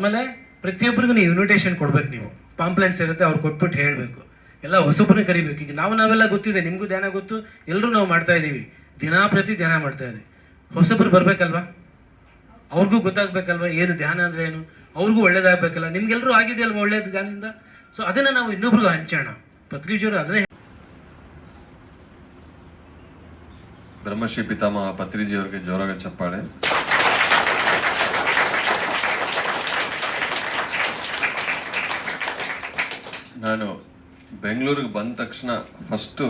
ಆಮೇಲೆ ಪ್ರತಿಯೊಬ್ಬರಿಗೂ ನೀವು ಇನ್ವಿಟೇಷನ್ ಕೊಡ್ಬೇಕು ನೀವು. ಪಾಂಪ್ಲೆಂಟ್ಸ್ ಇರುತ್ತೆ, ಅವ್ರು ಕೊಟ್ಬಿಟ್ಟು ಹೇಳಬೇಕು. ಎಲ್ಲ ಹೊಸಬ್ರನ್ನ ಕರಿಬೇಕು. ಈಗ ನಾವು ನಾವೆಲ್ಲ ಗೊತ್ತಿದೆ, ನಿಮಗೂ ಧ್ಯಾನ ಗೊತ್ತು ಎಲ್ಲರೂ ನಾವು ಮಾಡ್ತಾ ಇದ್ದೀವಿ. ದಿನಾ ಪ್ರತಿ ಧ್ಯಾನ ಮಾಡ್ತಾ ಇದ್ದೀವಿ ಹೊಸಬ್ರು ಬರಬೇಕಲ್ವಾ? ಅವ್ರಿಗೂ ಗೊತ್ತಾಗಬೇಕಲ್ವ ಏನು ಧ್ಯಾನ ಅಂದರೆ ಏನು? ಅವ್ರಿಗೂ ಒಳ್ಳೇದಾಗಬೇಕಲ್ಲ? ನಿಮ್ಗೆಲ್ಲರೂ ಆಗಿದೆಯಲ್ವಾ ಒಳ್ಳೇದು ಧ್ಯಾನದಿಂದ? ಸೊ ಅದನ್ನ ನಾವು ಇನ್ನೊಬ್ರಿಗೂ ಹಂಚೋಣ. ಪತ್ರಿಜಿಯವರು ಅದನ್ನೇ ಬ್ರಹ್ಮಶ್ರೀ ಪಿತಾಮಹ ಪತ್ರಿಜಿಯವರಿಗೆ ಜೋರಾಗ ಚಪ್ಪಾಳೆ. ನಾನು ಬೆಂಗಳೂರಿಗೆ ಬಂದ ತಕ್ಷಣ ಫಸ್ಟು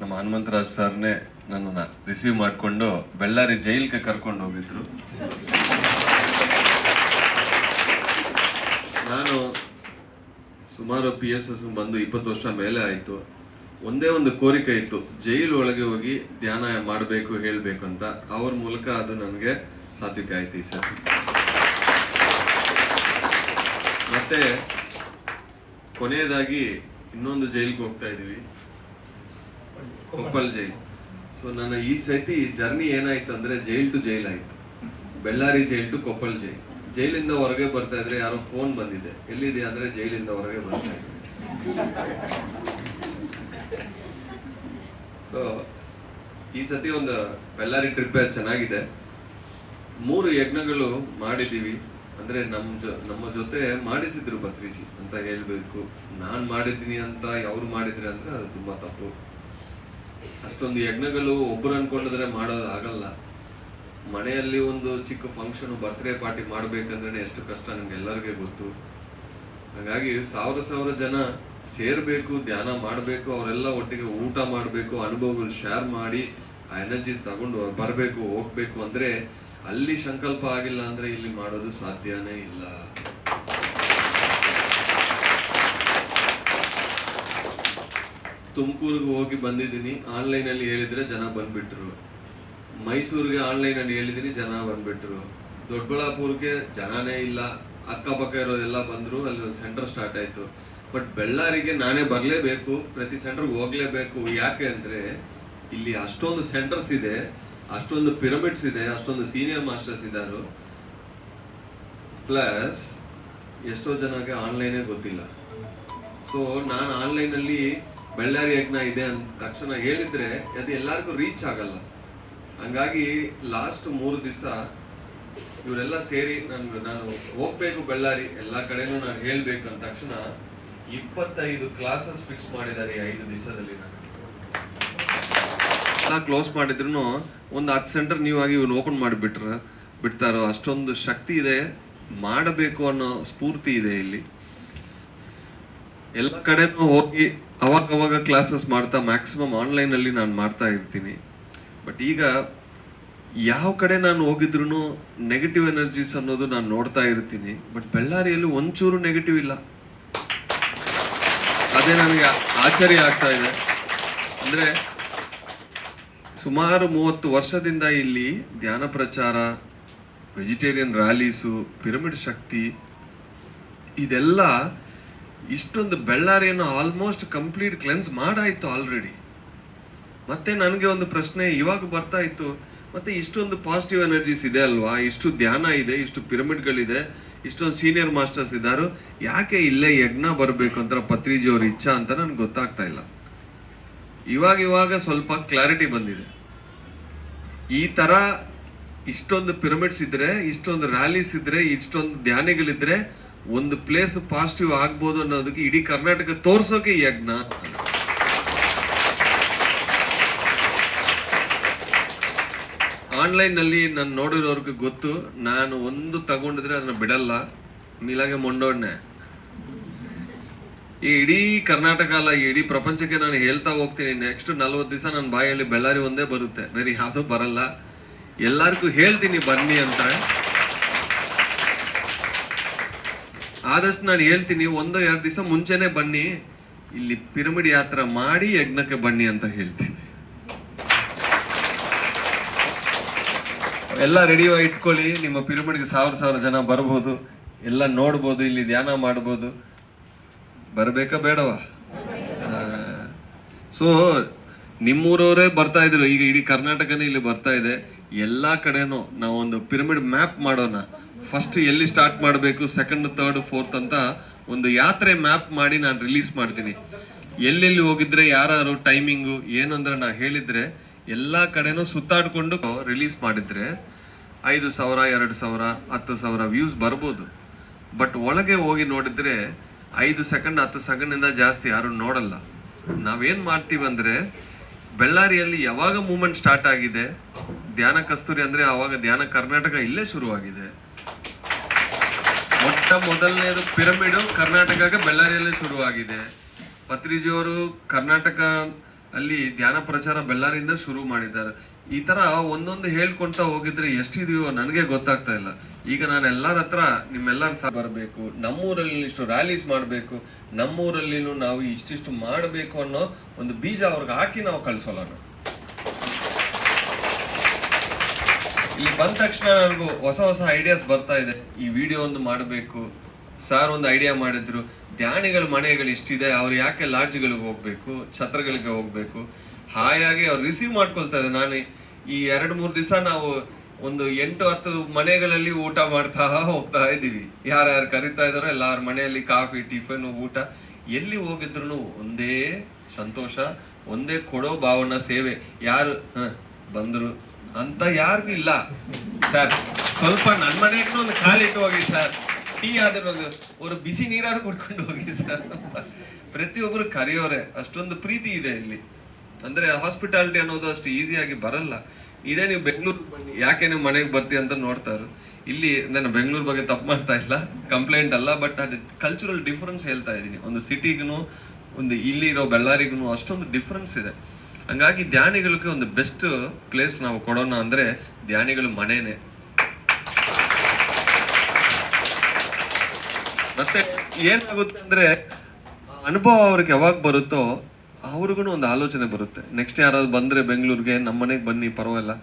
ನಮ್ಮ ಹನುಮಂತರಾಜ್ ಸರ್ನೇ ನನ್ನನ್ನು ರಿಸೀವ್ ಮಾಡಿಕೊಂಡು ಬೆಳ್ಳಾರಿ ಜೈಲ್ಗೆ ಕರ್ಕೊಂಡು ಹೋಗಿದ್ರು. ನಾನು ಸುಮಾರು ಪಿ ಎಸ್ ಎಸ್ ಬಂದು ಇಪ್ಪತ್ತು ವರ್ಷ ಮೇಲೆ ಆಯಿತು. ಒಂದೇ ಒಂದು ಕೋರಿಕೆ ಇತ್ತು, ಜೈಲು ಒಳಗೆ ಹೋಗಿ ಧ್ಯಾನ ಮಾಡಬೇಕು, ಹೇಳಬೇಕು ಅಂತ. ಅವ್ರ ಮೂಲಕ ಅದು ನನಗೆ ಸಾಧ್ಯಕ್ಕೆ ಆಯ್ತು ಈ ಸರ್. ಮತ್ತೆ ಕೊನೆಯದಾಗಿ ಇನ್ನೊಂದು ಜೈಲ್ಗೆ ಹೋಗ್ತಾ ಇದೀವಿ ಕೊಪ್ಪಲ್ ಜೈಲ್. ಸೊ ನನ್ನ ಈ ಸತಿ ಜರ್ನಿ ಏನಾಯ್ತು ಅಂದ್ರೆ ಜೈಲ್ ಟು ಜೈಲ್ ಆಯ್ತು. Bellary jail to Koppal jail. ಜೈಲಿಂದ ಹೊರಗೆ ಬರ್ತಾ ಇದ್ರೆ ಯಾರೋ ಫೋನ್ ಬಂದಿದೆ. ಎಲ್ಲಿದೆ ಅಂದ್ರೆ ಜೈಲಿಂದ ಹೊರಗೆ ಬರ್ತಾ ಇದ್ದೆ ಸೊ ಈ ಸತಿ ಒಂದು ಬೆಳ್ಳಾರಿ ಟ್ರಿಪ್ ಚೆನ್ನಾಗಿದೆ. ಮೂರು ಯಜ್ಞಗಳು ಮಾಡಿದೀವಿ ಅಂದ್ರೆ ನಮ್ ಜೊ, ನಮ್ಮ ಜೊತೆ ಮಾಡಿಸಿದ್ರು ಭತ್ರಿಜಿ ಅಂತ ಹೇಳ್ಬೇಕು. ನಾನ್ ಮಾಡಿದ್ದೀನಿ ಅಂತ ಯಾರು ಮಾಡಿದ್ರೆ ಅಂದ್ರೆ ಅದು ತುಂಬಾ ತಪ್ಪು. ಅಷ್ಟೊಂದು ಯಜ್ಞಗಳು ಒಬ್ರು ಅನ್ಕೊಂಡಿದ್ರೆ ಮಾಡೋದು ಆಗಲ್ಲ. ಮನೆಯಲ್ಲಿ ಒಂದು ಚಿಕ್ಕ ಫಂಕ್ಷನ್ ಬರ್ತ್ಡೇ ಪಾರ್ಟಿ ಮಾಡ್ಬೇಕಂದ್ರೆ ಎಷ್ಟು ಕಷ್ಟ ನಿಮ್ಗೆ ಎಲ್ಲರಿಗೂ ಗೊತ್ತು. ಹಾಗಾಗಿ ಸಾವಿರ ಸಾವಿರ ಜನ ಸೇರ್ಬೇಕು, ಧ್ಯಾನ ಮಾಡಬೇಕು, ಅವರೆಲ್ಲ ಒಟ್ಟಿಗೆ ಊಟ ಮಾಡಬೇಕು, ಅನುಭವಗಳು ಶೇರ್ ಮಾಡಿ, ಆ ಎನರ್ಜಿ ತಗೊಂಡು ಬರಬೇಕು, ಹೋಗ್ಬೇಕು ಅಂದ್ರೆ ಅಲ್ಲಿ ಸಂಕಲ್ಪ ಆಗಿಲ್ಲ ಅಂದ್ರೆ ಇಲ್ಲಿ ಮಾಡೋದು ಸಾಧ್ಯನೇ ಇಲ್ಲ. ತುಮಕೂರಿಗೆ ಹೋಗಿ ಬಂದಿದ್ದೀನಿ. ಆನ್ಲೈನ್ ಅಲ್ಲಿ ಹೇಳಿದ್ರೆ ಜನ ಬಂದ್ಬಿಟ್ರು. ಮೈಸೂರಿಗೆ ಆನ್ಲೈನ್ ಅಲ್ಲಿ ಹೇಳಿದೀನಿ ಜನ ಬಂದ್ಬಿಟ್ರು. ದೊಡ್ಡಬಳ್ಳಾಪುರ್ಗೆ ಜನನೇ ಇಲ್ಲ. ಅಕ್ಕಪಕ್ಕ ಇರೋದೆಲ್ಲ ಬಂದ್ರು, ಅಲ್ಲಿ ಒಂದು ಸೆಂಟರ್ ಸ್ಟಾರ್ಟ್ ಆಯ್ತು. ಬಟ್ ಬೆಳ್ಳಾರಿಗೆ ನಾನೇ ಬರಲೇಬೇಕು, ಪ್ರತಿ ಸೆಂಟರ್ಗೆ ಹೋಗ್ಲೇಬೇಕು. ಯಾಕೆ ಅಂದ್ರೆ, ಇಲ್ಲಿ ಅಷ್ಟೊಂದು ಸೆಂಟರ್ಸ್ ಇದೆ. ಅಷ್ಟೊಂದು ಪಿರಮಿಡ್ಸ್ ಇದೆ, ಅಷ್ಟೊಂದು ಸೀನಿಯರ್ ಮಾಸ್ಟರ್ಸ್ ಇದ್ದಾರೆ ಪ್ಲಸ್ ಎಷ್ಟೋ ಜನಕ್ಕೆ ಆನ್ಲೈನೇ ಗೊತ್ತಿಲ್ಲ. ಸೊ ನಾನು ಆನ್ಲೈನ್ ಅಲ್ಲಿ ಬೆಳ್ಳಾರಿ ಯಜ್ಞ ಇದೆ ಅಂತ ತಕ್ಷಣ ಹೇಳಿದ್ರೆ ಅದು ಎಲ್ಲರಿಗೂ ರೀಚ್ ಆಗಲ್ಲ. ಹಂಗಾಗಿ ಲಾಸ್ಟ್ ಮೂರು ದಿವಸ ಇವರೆಲ್ಲ ಸೇರಿ ನನ್ಗೆ, ನಾನು ಹೋಗ್ಬೇಕು ಬೆಳ್ಳಾರಿ ಎಲ್ಲ ಕಡೆನೂ ನಾನು ಹೇಳ್ಬೇಕು ಅಂದ ತಕ್ಷಣ ಇಪ್ಪತ್ತೈದು ಕ್ಲಾಸಸ್ ಫಿಕ್ಸ್ ಮಾಡಿದ್ದಾರೆ ಐದು ದಿವಸದಲ್ಲಿ ನಾನು ಎಲ್ಲ ಕ್ಲೋಸ್ ಮಾಡಿದ್ರು ಒಂದು ಹತ್ತು ಸೆಂಟರ್ ನೀವಾಗಿ ಇವ್ನು ಓಪನ್ ಮಾಡಿಬಿಟ್ರ, ಬಿಡ್ತಾರೋ? ಅಷ್ಟೊಂದು ಶಕ್ತಿ ಇದೆ. ಮಾಡಬೇಕು ಅನ್ನೋ ಸ್ಫೂರ್ತಿ ಇದೆ ಇಲ್ಲಿ. ಎಲ್ಲ ಕಡೆನೂ ಹೋಗಿ ಅವಾಗ ಅವಾಗ ಕ್ಲಾಸಸ್ ಮಾಡ್ತಾ ಮ್ಯಾಕ್ಸಿಮಮ್ ಆನ್ಲೈನ್ ಅಲ್ಲಿ ನಾನು ಮಾಡ್ತಾ ಇರ್ತೀನಿ. ಬಟ್ ಈಗ ಯಾವ ಕಡೆ ನಾನು ಹೋಗಿದ್ರು ನೆಗೆಟಿವ್ ಎನರ್ಜೀಸ್ ಅನ್ನೋದು ನಾನು ನೋಡ್ತಾ ಇರ್ತೀನಿ. ಬಟ್ ಬಳ್ಳಾರಿಯಲ್ಲಿ ಒಂಚೂರು ನೆಗೆಟಿವ್ ಇಲ್ಲ. ಅದೇ ನನಗೆ ಆಶ್ಚರ್ಯ ಆಗ್ತಾ ಇದೆ. ಅಂದ್ರೆ ಸುಮಾರು ಮೂವತ್ತು ವರ್ಷದಿಂದ ಇಲ್ಲಿ ಧ್ಯಾನ ಪ್ರಚಾರ, ವೆಜಿಟೇರಿಯನ್ ರ್ಯಾಲೀಸು ಪಿರಮಿಡ್ ಶಕ್ತಿ, ಇದೆಲ್ಲ ಇಷ್ಟೊಂದು ಬೆಳ್ಳಾರಿಯನ್ನು ಆಲ್ಮೋಸ್ಟ್ ಕಂಪ್ಲೀಟ್ ಕ್ಲೆನ್ಸ್ ಮಾಡಾಯಿತು ಆಲ್ರೆಡಿ ಮತ್ತೆ ನನಗೆ ಒಂದು ಪ್ರಶ್ನೆ ಇವಾಗ ಬರ್ತಾ ಇತ್ತು, ಮತ್ತೆ ಇಷ್ಟೊಂದು ಪಾಸಿಟಿವ್ ಎನರ್ಜೀಸ್ ಇದೆ ಅಲ್ವಾ? ಇಷ್ಟು ಧ್ಯಾನ ಇದೆ, ಇಷ್ಟು ಪಿರಮಿಡ್ಗಳಿದೆ, ಇಷ್ಟೊಂದು ಸೀನಿಯರ್ ಮಾಸ್ಟರ್ಸ್ ಇದ್ದಾರು ಯಾಕೆ ಇಲ್ಲೇ ಯಜ್ಞ ಬರಬೇಕು ಅಂತ ಪತ್ರಿಜಿ ಅವ್ರ ಇಚ್ಛಾ ಅಂತ ನನಗೆ ಗೊತ್ತಾಗ್ತಾ ಇಲ್ಲ. ಇವಾಗ ಇವಾಗ ಸ್ವಲ್ಪ ಕ್ಲಾರಿಟಿ ಬಂದಿದೆ. ಈ ತರ ಇಷ್ಟೊಂದು ಪಿರಮಿಡ್ಸ್ ಇದ್ರೆ, ಇಷ್ಟೊಂದು ರ್ಯಾಲೀಸ್ ಇದ್ರೆ, ಇಷ್ಟೊಂದು ಧ್ಯಾನಿಗಳಿದ್ರೆ ಒಂದು ಪ್ಲೇಸ್ ಪಾಸಿಟಿವ್ ಆಗ್ಬೋದು ಅನ್ನೋದಕ್ಕೆ ಇಡೀ ಕರ್ನಾಟಕ ತೋರ್ಸೋಕೆ ಈ ಯಜ್ಞ ಆನ್ಲೈನ್ನಲ್ಲಿ ನಾನು ನೋಡಿರೋರ್ಗೆ ಗೊತ್ತು, ನಾನು ಒಂದು ತಗೊಂಡಿದ್ರೆ ಅದನ್ನ ಬಿಡಲ್ಲ. ನೀಲಾಗೆ ಮೊಂಡೋಡ್ನೆ. ಈ ಇಡೀ ಕರ್ನಾಟಕ ಅಲ್ಲ, ಇಡೀ ಪ್ರಪಂಚಕ್ಕೆ ನಾನು ಹೇಳ್ತಾ ಹೋಗ್ತೀನಿ. ನೆಕ್ಸ್ಟ್ ನಲ್ವತ್ತು ದಿವಸ ನನ್ನ ಬಾಯಲ್ಲಿ ಬೆಳ್ಳಾರಿ ಒಂದೇ ಬರುತ್ತೆ. ಬೇರೆ ಯಾವುದು ಬರಲ್ಲ. ಎಲ್ಲರಿಗೂ ಹೇಳ್ತೀನಿ ಬನ್ನಿ ಅಂತ. ಆದಷ್ಟು ನಾನು ಹೇಳ್ತೀನಿ, ಒಂದು, ಎರಡು ದಿವಸ ಮುಂಚೆನೆ ಬನ್ನಿ. ಇಲ್ಲಿ ಪಿರಮಿಡ್ ಯಾತ್ರ ಮಾಡಿ ಯಜ್ಞಕ್ಕೆ ಬನ್ನಿ ಅಂತ ಹೇಳ್ತೀನಿ. ಎಲ್ಲ ರೆಡಿ ಇಟ್ಕೊಳ್ಳಿ. ನಿಮ್ಮ ಪಿರಮಿಡ್ಗೆ ಸಾವಿರ ಸಾವಿರ ಜನ ಬರ್ಬೋದು. ಎಲ್ಲ ನೋಡ್ಬೋದು, ಇಲ್ಲಿ ಧ್ಯಾನ ಮಾಡ್ಬೋದು. ಬರ್ಬೇಕಾ ಬೇಡವಾ? ಸೊ ನಿಮ್ಮೂರವರೇ ಬರ್ತಾ ಇದ್ರು. ಈಗ ಇಡೀ ಕರ್ನಾಟಕನೇ ಇಲ್ಲಿ ಬರ್ತಾ ಇದೆ. ಎಲ್ಲಾ ಕಡೆನೂ ನಾವೊಂದು ಪಿರಮಿಡ್ ಮ್ಯಾಪ್ ಮಾಡೋಣ. ಫಸ್ಟ್ ಎಲ್ಲಿ ಸ್ಟಾರ್ಟ್ ಮಾಡಬೇಕು ಸೆಕೆಂಡ್ ಥರ್ಡ್ ಫೋರ್ತ್ ಅಂತ ಒಂದು ಯಾತ್ರೆ ಮ್ಯಾಪ್ ಮಾಡಿ ನಾನು ರಿಲೀಸ್ ಮಾಡ್ತೀನಿ. ಎಲ್ಲೆಲ್ಲಿ ಹೋಗಿದ್ರೆ ಯಾರು ಟೈಮಿಂಗು ಏನು ಅಂದ್ರೆ ನಾ ಹೇಳಿದ್ರೆ ಎಲ್ಲ ಕಡೆನೂ ಸುತ್ತಾಡಿಕೊಂಡು ರಿಲೀಸ್ ಮಾಡಿದ್ರೆ ಐದು ಸಾವಿರ, ಎರಡು ಸಾವಿರ, ಹತ್ತು ಸಾವಿರ ವ್ಯೂಸ್ ಬರ್ಬೋದು. ಬಟ್ ಒಳಗೆ ಹೋಗಿ ನೋಡಿದ್ರೆ ಐದು ಸೆಕೆಂಡ್ ಹತ್ತು ಸೆಕೆಂಡಿಂದ ಜಾಸ್ತಿ ಯಾರು ನೋಡಲ್ಲ. ನಾವೇನ್ ಮಾಡ್ತೀವಿ ಅಂದ್ರೆ ಬೆಳ್ಳಾರಿಯಲ್ಲಿ ಯಾವಾಗ ಮೂಮೆಂಟ್ ಸ್ಟಾರ್ಟ್ ಆಗಿದೆ, ಧ್ಯಾನ ಕಸ್ತೂರಿ ಅಂದ್ರೆ ಆವಾಗ ಧ್ಯಾನ ಕರ್ನಾಟಕ ಇಲ್ಲೇ ಶುರುವಾಗಿದೆ. ಮೊಟ್ಟ ಮೊದಲನೇದು ಪಿರಮಿಡ್ ಕರ್ನಾಟಕಕ್ಕೆ ಬೆಳ್ಳಾರಿಯಲ್ಲೇ ಶುರುವಾಗಿದೆ. ಪತ್ರಿಜಿಯವರು ಕರ್ನಾಟಕ ಅಲ್ಲಿ ಧ್ಯಾನ ಪ್ರಚಾರ ಬೆಳ್ಳಾರಿಯಿಂದ ಶುರು ಮಾಡಿದ್ದಾರೆ. ಈ ತರ ಒಂದೊಂದು ಹೇಳ್ಕೊಂತ ಹೋಗಿದ್ರೆ ಎಷ್ಟಿದೆಯೋ ನನಗೆ ಗೊತ್ತಾಗ್ತಾ ಇಲ್ಲ. ಈಗ ನಾನು ಎಲ್ಲರ ಹತ್ರ ನಿಮ್ಮೆಲ್ಲರ ಸಹ ಬರಬೇಕು. ನಮ್ಮೂರಲ್ಲಿ ಇಷ್ಟು ರ್ಯಾಲೀಸ್ ಮಾಡಬೇಕು. ನಮ್ಮೂರಲ್ಲಿನೂ ನಾವು ಇಷ್ಟಿಷ್ಟು ಮಾಡಬೇಕು ಅನ್ನೋ ಒಂದು ಬೀಜ ಅವ್ರಿಗೆ ಹಾಕಿ ನಾವು ಕಳಿಸೋಲ್ಲ ನಾವು. ಇಲ್ಲಿ ಬಂದ ತಕ್ಷಣ ನನಗೂ ಹೊಸ ಹೊಸ ಐಡಿಯಾಸ್ ಬರ್ತಾ ಇದೆ. ಈ ವಿಡಿಯೋ ಒಂದು ಮಾಡಬೇಕು. ಸರ್ ಒಂದು ಐಡಿಯಾ ಮಾಡಿದ್ರು. ಧ್ಯಾನಿಗಳ ಮನೆಗಳು ಇಷ್ಟಿದೆ. ಅವ್ರು ಯಾಕೆ ಲಾಡ್ಜ್ಗಳಿಗೆ ಹೋಗ್ಬೇಕು? ಛತ್ರಗಳಿಗೆ ಹೋಗ್ಬೇಕು? ಹಾಯಾಗಿ ಅವ್ರು ರಿಸೀವ್ ಮಾಡ್ಕೊಳ್ತಾ ಇದೆ ನಾನು ಈ ಎರಡು ಮೂರು ದಿವಸ ನಾವು ಒಂದು ಎಂಟು ಹತ್ತು ಮನೆಗಳಲ್ಲಿ ಊಟ ಮಾಡ್ತಾ ಹೋಗ್ತಾ ಇದ್ದೀವಿ. ಯಾರ್ಯಾರು ಕರಿತಾ ಇದಾರೋ ಎಲ್ಲಾರ ಮನೆಯಲ್ಲಿ ಕಾಫಿ, ಟಿಫನ್, ಊಟ, ಎಲ್ಲಿ ಹೋಗಿದ್ರು ಒಂದೇ ಸಂತೋಷ, ಒಂದೇ ಕೊಡೋ ಭಾವನ ಸೇವೆ. ಯಾರು ಬಂದ್ರು ಅಂತ ಯಾರಿಗೂ ಇಲ್ಲ. ಸರ್, ಸ್ವಲ್ಪ ನನ್ನ ಮನೆಗೂ ಒಂದು ಕಾಲಿಟ್ಟು ಹೋಗಿ ಸರ್. ಟೀ ಆದ್ರೂ ಒಂದು ಒಂದು ಬಿಸಿ ನೀರಾದ್ರೂ ಕುಡ್ಕೊಂಡು ಹೋಗಿ ಸರ್. ಪ್ರತಿಯೊಬ್ಬರು ಕರೆಯೋರೆ, ಅಷ್ಟೊಂದು ಪ್ರೀತಿ ಇದೆ ಇಲ್ಲಿ. ಅಂದ್ರೆ ಹಾಸ್ಪಿಟಾಲಿಟಿ ಅನ್ನೋದು ಅಷ್ಟು ಈಸಿಯಾಗಿ ಬರಲ್ಲ. ಇದೇ ನೀವು ಬೆಂಗಳೂರು ಯಾಕೆ ನೀವು ಮನೆಗೆ ಬರ್ತೀವಿ ಅಂತ ನೋಡ್ತಾರೆ ಇಲ್ಲಿ ನಾನು ಬೆಂಗಳೂರು ಬಗ್ಗೆ ತಪ್ಪು ಮಾಡ್ತಾ ಇಲ್ಲ. ಕಂಪ್ಲೇಂಟ್ ಅಲ್ಲ ಬಟ್ ಅದು ಕಲ್ಚರಲ್ ಡಿಫ್ರೆನ್ಸ್ ಹೇಳ್ತಾ ಇದ್ದೀನಿ. ಒಂದು ಸಿಟಿಗೂ ಒಂದು ಇಲ್ಲಿರೋ ಬಳ್ಳಾರಿಗೂ ಅಷ್ಟೊಂದು ಡಿಫ್ರೆನ್ಸ್ ಇದೆ. ಹಂಗಾಗಿ ಧ್ಯಾನಿಗಳಿಗೆ ಒಂದು ಬೆಸ್ಟ್ ಪ್ಲೇಸ್ ನಾವು ಕೊಡೋಣ ಅಂದರೆ ಧ್ಯಾನಿಗಳು ಮನೆಯೇ ಮತ್ತೆ ಏನಾಗುತ್ತೆ ಅಂದರೆ ಅನುಭವ ಅವ್ರಿಗೆ ಯಾವಾಗ ಬರುತ್ತೋ ಅವ್ರಿಗೂ ಒಂದು ಆಲೋಚನೆ ಬರುತ್ತೆ. ನೆಕ್ಸ್ಟ್ ಯಾರಾದ್ರು ಬಂದ್ರೆ ಬೆಂಗಳೂರಿಗೆ ನಮ್ಮ ಮನೆಗೆ ಬನ್ನಿ, ಪರವಾಗಿಲ್ಲ.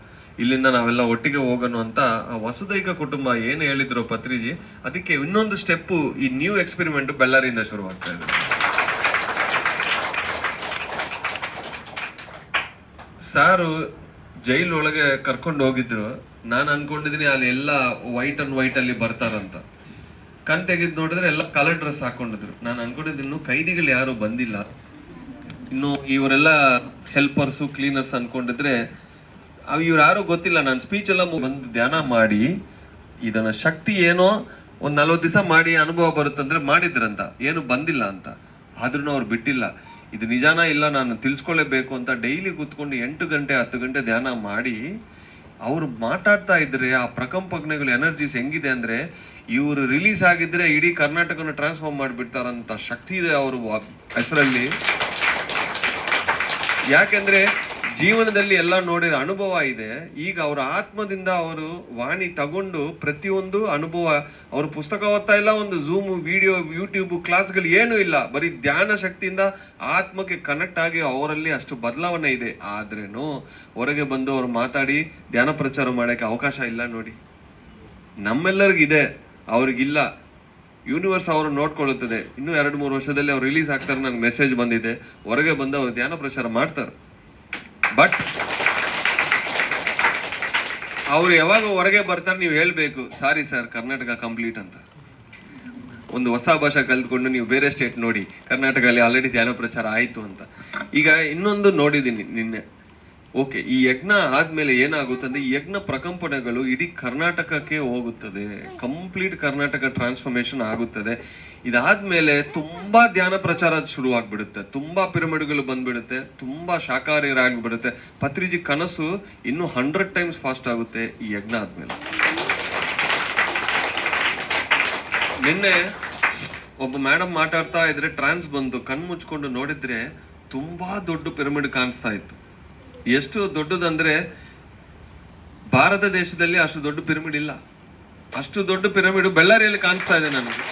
ಇಲ್ಲಿಂದ ನಾವೆಲ್ಲ ಒಟ್ಟಿಗೆ ಹೋಗೋಣ ಅಂತ ಆ ವಸುದೈಕ ಕುಟುಂಬ ಏನು ಹೇಳಿದ್ರು ಪತ್ರಿಜಿ, ಅದಕ್ಕೆ ಇನ್ನೊಂದು ಸ್ಟೆಪ್ಪು ಈ ನ್ಯೂ ಎಕ್ಸ್ಪೆರಿಮೆಂಟ್ ಬೆಳ್ಳಾರಿಯಿಂದ ಶುರುವಾಗ್ತಾ ಇದೆ. ಸಾರು ಜೈಲ್ ಒಳಗೆ ಕರ್ಕೊಂಡು ಹೋಗಿದ್ರು. ನಾನು ಅನ್ಕೊಂಡಿದ್ದೀನಿ ಅಲ್ಲಿ ಎಲ್ಲ ವೈಟ್ ಅಂಡ್ ವೈಟ್ ಅಲ್ಲಿ ಬರ್ತಾರಂತ. ಕಣ್ ತೆಗೆದು ನೋಡಿದ್ರೆ ಎಲ್ಲ ಕಲರ್ ಡ್ರೆಸ್ ಹಾಕೊಂಡಿದ್ರು. ನಾನು ಅನ್ಕೊಂಡಿದ್ದು ಕೈದಿಗಳು ಯಾರು ಬಂದಿಲ್ಲ. ಇನ್ನು ಇವರೆಲ್ಲ ಹೆಲ್ಪರ್ಸು ಕ್ಲೀನರ್ಸ್ ಅನ್ಕೊಂಡಿದ್ರೆ ಇವ್ರು ಯಾರು ಗೊತ್ತಿಲ್ಲ. ನಾನು ಸ್ಪೀಚ್ ಎಲ್ಲ ಬಂದು ಧ್ಯಾನ ಮಾಡಿ, ಇದನ್ನ ಶಕ್ತಿ ಏನೋ ಒಂದು ನಲ್ವತ್ತು ದಿವಸ ಮಾಡಿ ಅನುಭವ ಬರುತ್ತಂದ್ರೆ ಮಾಡಿದ್ರಂತ. ಏನು ಬಂದಿಲ್ಲ ಅಂತ. ಆದ್ರೂ ಅವ್ರು ಬಿಟ್ಟಿಲ್ಲ. ಇದು ನಿಜಾನ ಇಲ್ಲ, ನಾನು ತಿಳ್ಸ್ಕೊಳ್ಳೇಬೇಕು ಅಂತ ಡೈಲಿ ಕೂತ್ಕೊಂಡು ಎಂಟು ಗಂಟೆ, ಹತ್ತು ಗಂಟೆ ಧ್ಯಾನ ಮಾಡಿ, ಅವರು ಮಾತಾಡ್ತಾ ಇದ್ರೆ, ಆ ಪ್ರಕಂಪಜ್ಞೆಗಳು ಎನರ್ಜೀಸ್ ಹೆಂಗಿದೆ ಅಂದ್ರೆ, ಇವರು ರಿಲೀಸ್ ಆಗಿದ್ರೆ ಇಡೀ ಕರ್ನಾಟಕನ ಟ್ರಾನ್ಸ್ಫಾರ್ಮ್ ಮಾಡಿಬಿಡ್ತಾರಂತ ಶಕ್ತಿ ಇದೆ ಅವರು ಹೆಸರಲ್ಲಿ. ಯಾಕೆಂದ್ರೆ ಜೀವನದಲ್ಲಿ ಎಲ್ಲ ನೋಡಿರೋ ಅನುಭವ ಇದೆ. ಈಗ ಅವರ ಆತ್ಮದಿಂದ ಅವರು ವಾಣಿ ತಗೊಂಡು ಪ್ರತಿಯೊಂದು ಅನುಭವ, ಅವರು ಪುಸ್ತಕ ಓದ್ತಾ ಇಲ್ಲ, ಒಂದು ಝೂಮ್ ವಿಡಿಯೋ ಯೂಟ್ಯೂಬ್ ಕ್ಲಾಸ್ಗಳು ಏನೂ ಇಲ್ಲ. ಬರೀ ಧ್ಯಾನ ಶಕ್ತಿಯಿಂದ ಆತ್ಮಕ್ಕೆ ಕನೆಕ್ಟ್ ಆಗಿ ಅವರಲ್ಲಿ ಅಷ್ಟು ಬದಲಾವಣೆ ಇದೆ. ಆದ್ರೇನು ಹೊರಗೆ ಬಂದು ಅವ್ರು ಮಾತಾಡಿ ಧ್ಯಾನ ಪ್ರಚಾರ ಮಾಡೋಕ್ಕೆ ಅವಕಾಶ ಇಲ್ಲ ನೋಡಿ. ನಮ್ಮೆಲ್ಲರಿಗಿದೆ, ಅವ್ರಿಗಿಲ್ಲ. ಯೂನಿವರ್ಸ್ ಅವರು ನೋಡ್ಕೊಳ್ಳುತ್ತದೆ. ಇನ್ನೂ ಎರಡು ಮೂರು ವರ್ಷದಲ್ಲಿ ಅವ್ರು ರಿಲೀಸ್ ಆಗ್ತಾರೆ, ನನಗೆ ಮೆಸೇಜ್ ಬಂದಿದೆ. ಹೊರಗೆ ಬಂದ ಅವರು ಧ್ಯಾನ ಪ್ರಚಾರ ಮಾಡ್ತಾರೆ. ಬಟ್ ಅವ್ರು ಯಾವಾಗ ಹೊರಗೆ ಬರ್ತಾರೆ ನೀವು ಹೇಳಬೇಕು ಸಾರಿ ಸರ್ ಕರ್ನಾಟಕ ಕಂಪ್ಲೀಟ್ ಅಂತ. ಒಂದು ಹೊಸ ಭಾಷೆ ಕಲ್ತ್ಕೊಂಡು ನೀವು ಬೇರೆ ಸ್ಟೇಟ್ ನೋಡಿ, ಕರ್ನಾಟಕದಲ್ಲಿ ಆಲ್ರೆಡಿ ಧ್ಯಾನ ಪ್ರಚಾರ ಆಯಿತು ಅಂತ. ಈಗ ಇನ್ನೊಂದು ನೋಡಿದ್ದೀನಿ ನಿನ್ನೆ. ಓಕೆ ಈ ಯಜ್ಞ ಆದ್ಮೇಲೆ ಏನಾಗುತ್ತೆ ಅಂದ್ರೆ ಯಜ್ಞ ಪ್ರಕಂಪನೆಗಳು ಇಡೀ ಕರ್ನಾಟಕಕ್ಕೆ ಹೋಗುತ್ತದೆ. ಕಂಪ್ಲೀಟ್ ಕರ್ನಾಟಕ ಟ್ರಾನ್ಸ್ಫಾರ್ಮೇಶನ್ ಆಗುತ್ತದೆ. ಇದಾದ್ಮೇಲೆ ತುಂಬಾ ಧ್ಯಾನ ಪ್ರಚಾರ ಶುರು ಆಗ್ಬಿಡುತ್ತೆ ತುಂಬಾ ಪಿರಮಿಡ್ಗಳು ಬಂದ್ಬಿಡುತ್ತೆ. ತುಂಬಾ ಶಾಕಾಹಾರಿಗಳಾಗ್ಬಿಡುತ್ತೆ ಪತ್ರಿಜಿ ಕನಸು ಇನ್ನು ಹಂಡ್ರೆಡ್ ಟೈಮ್ಸ್ ಫಾಸ್ಟ್ ಆಗುತ್ತೆ ಈ ಯಜ್ಞ ಆದ್ಮೇಲೆ. ನಿನ್ನೆ ಒಬ್ಬ ಮೇಡಮ್ ಮಾತಾಡ್ತಾ ಇದ್ರೆ ಟ್ರಾನ್ಸ್ ಬಂದು ಕಣ್ಣು ಮುಚ್ಕೊಂಡು ನೋಡಿದ್ರೆ ತುಂಬಾ ದೊಡ್ಡ ಪಿರಮಿಡ್ ಕಾಣಿಸ್ತಾ ಇತ್ತು. ಎಷ್ಟು ದೊಡ್ಡದಂದ್ರೆ ಭಾರತ ದೇಶದಲ್ಲಿ ಅಷ್ಟು ದೊಡ್ಡ ಪಿರಮಿಡ್ ಇಲ್ಲ. ಅಷ್ಟು ದೊಡ್ಡ ಪಿರಮಿಡ್ ಬಳ್ಳಾರಿಯಲ್ಲಿ ಕಾಣಿಸ್ತಾ ಇದೆ ನನಗೆ.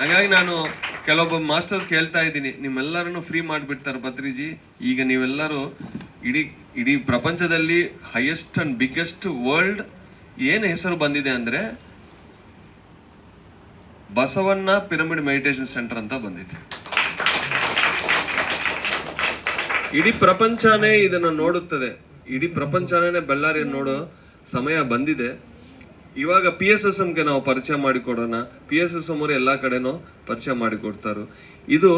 ಹಾಗಾಗಿ ನಾನು ಕೆಲವೊಬ್ಬ ಮಾಸ್ಟರ್ಸ್ ಕೇಳ್ತಾ ಇದ್ದೀನಿ. ನಿಮ್ಮೆಲ್ಲರನ್ನು ಫ್ರೀ ಮಾಡಿಬಿಡ್ತಾರೆ ಭದ್ರೀಜಿ. ಈಗ ನೀವೆಲ್ಲರೂ ಇಡೀ ಇಡೀ ಪ್ರಪಂಚದಲ್ಲಿ ಹೈಯೆಸ್ಟ್ ಅಂಡ್ ಬಿಗ್ಗೆಸ್ಟ್ ವರ್ಲ್ಡ್ ಏನು ಹೆಸರು ಬಂದಿದೆ ಅಂದರೆ ಬಸವಣ್ಣ ಪಿರಮಿಡ್ ಮೆಡಿಟೇಷನ್ ಸೆಂಟರ್ ಅಂತ ಬಂದಿದೆ. ಇಡೀ ಪ್ರಪಂಚನೇ ಇದನ್ನ ನೋಡುತ್ತದೆ. ಇಡೀ ಪ್ರಪಂಚನೇ ಬಳ್ಳಾರಿ ನೋಡೋ ಸಮಯ ಬಂದಿದೆ. ಇವಾಗ ಪಿ ಎಸ್ ಎಸ್ ಎಮ್ಗೆ ನಾವು ಪರಿಚಯ ಮಾಡಿಕೊಡೋಣ. ಪಿ ಎಸ್ ಎಸ್ ಎಂ ಅವರು ಎಲ್ಲ ಕಡೆನೂ ಪರಿಚಯ ಮಾಡಿಕೊಡ್ತಾರೆ. ಇದು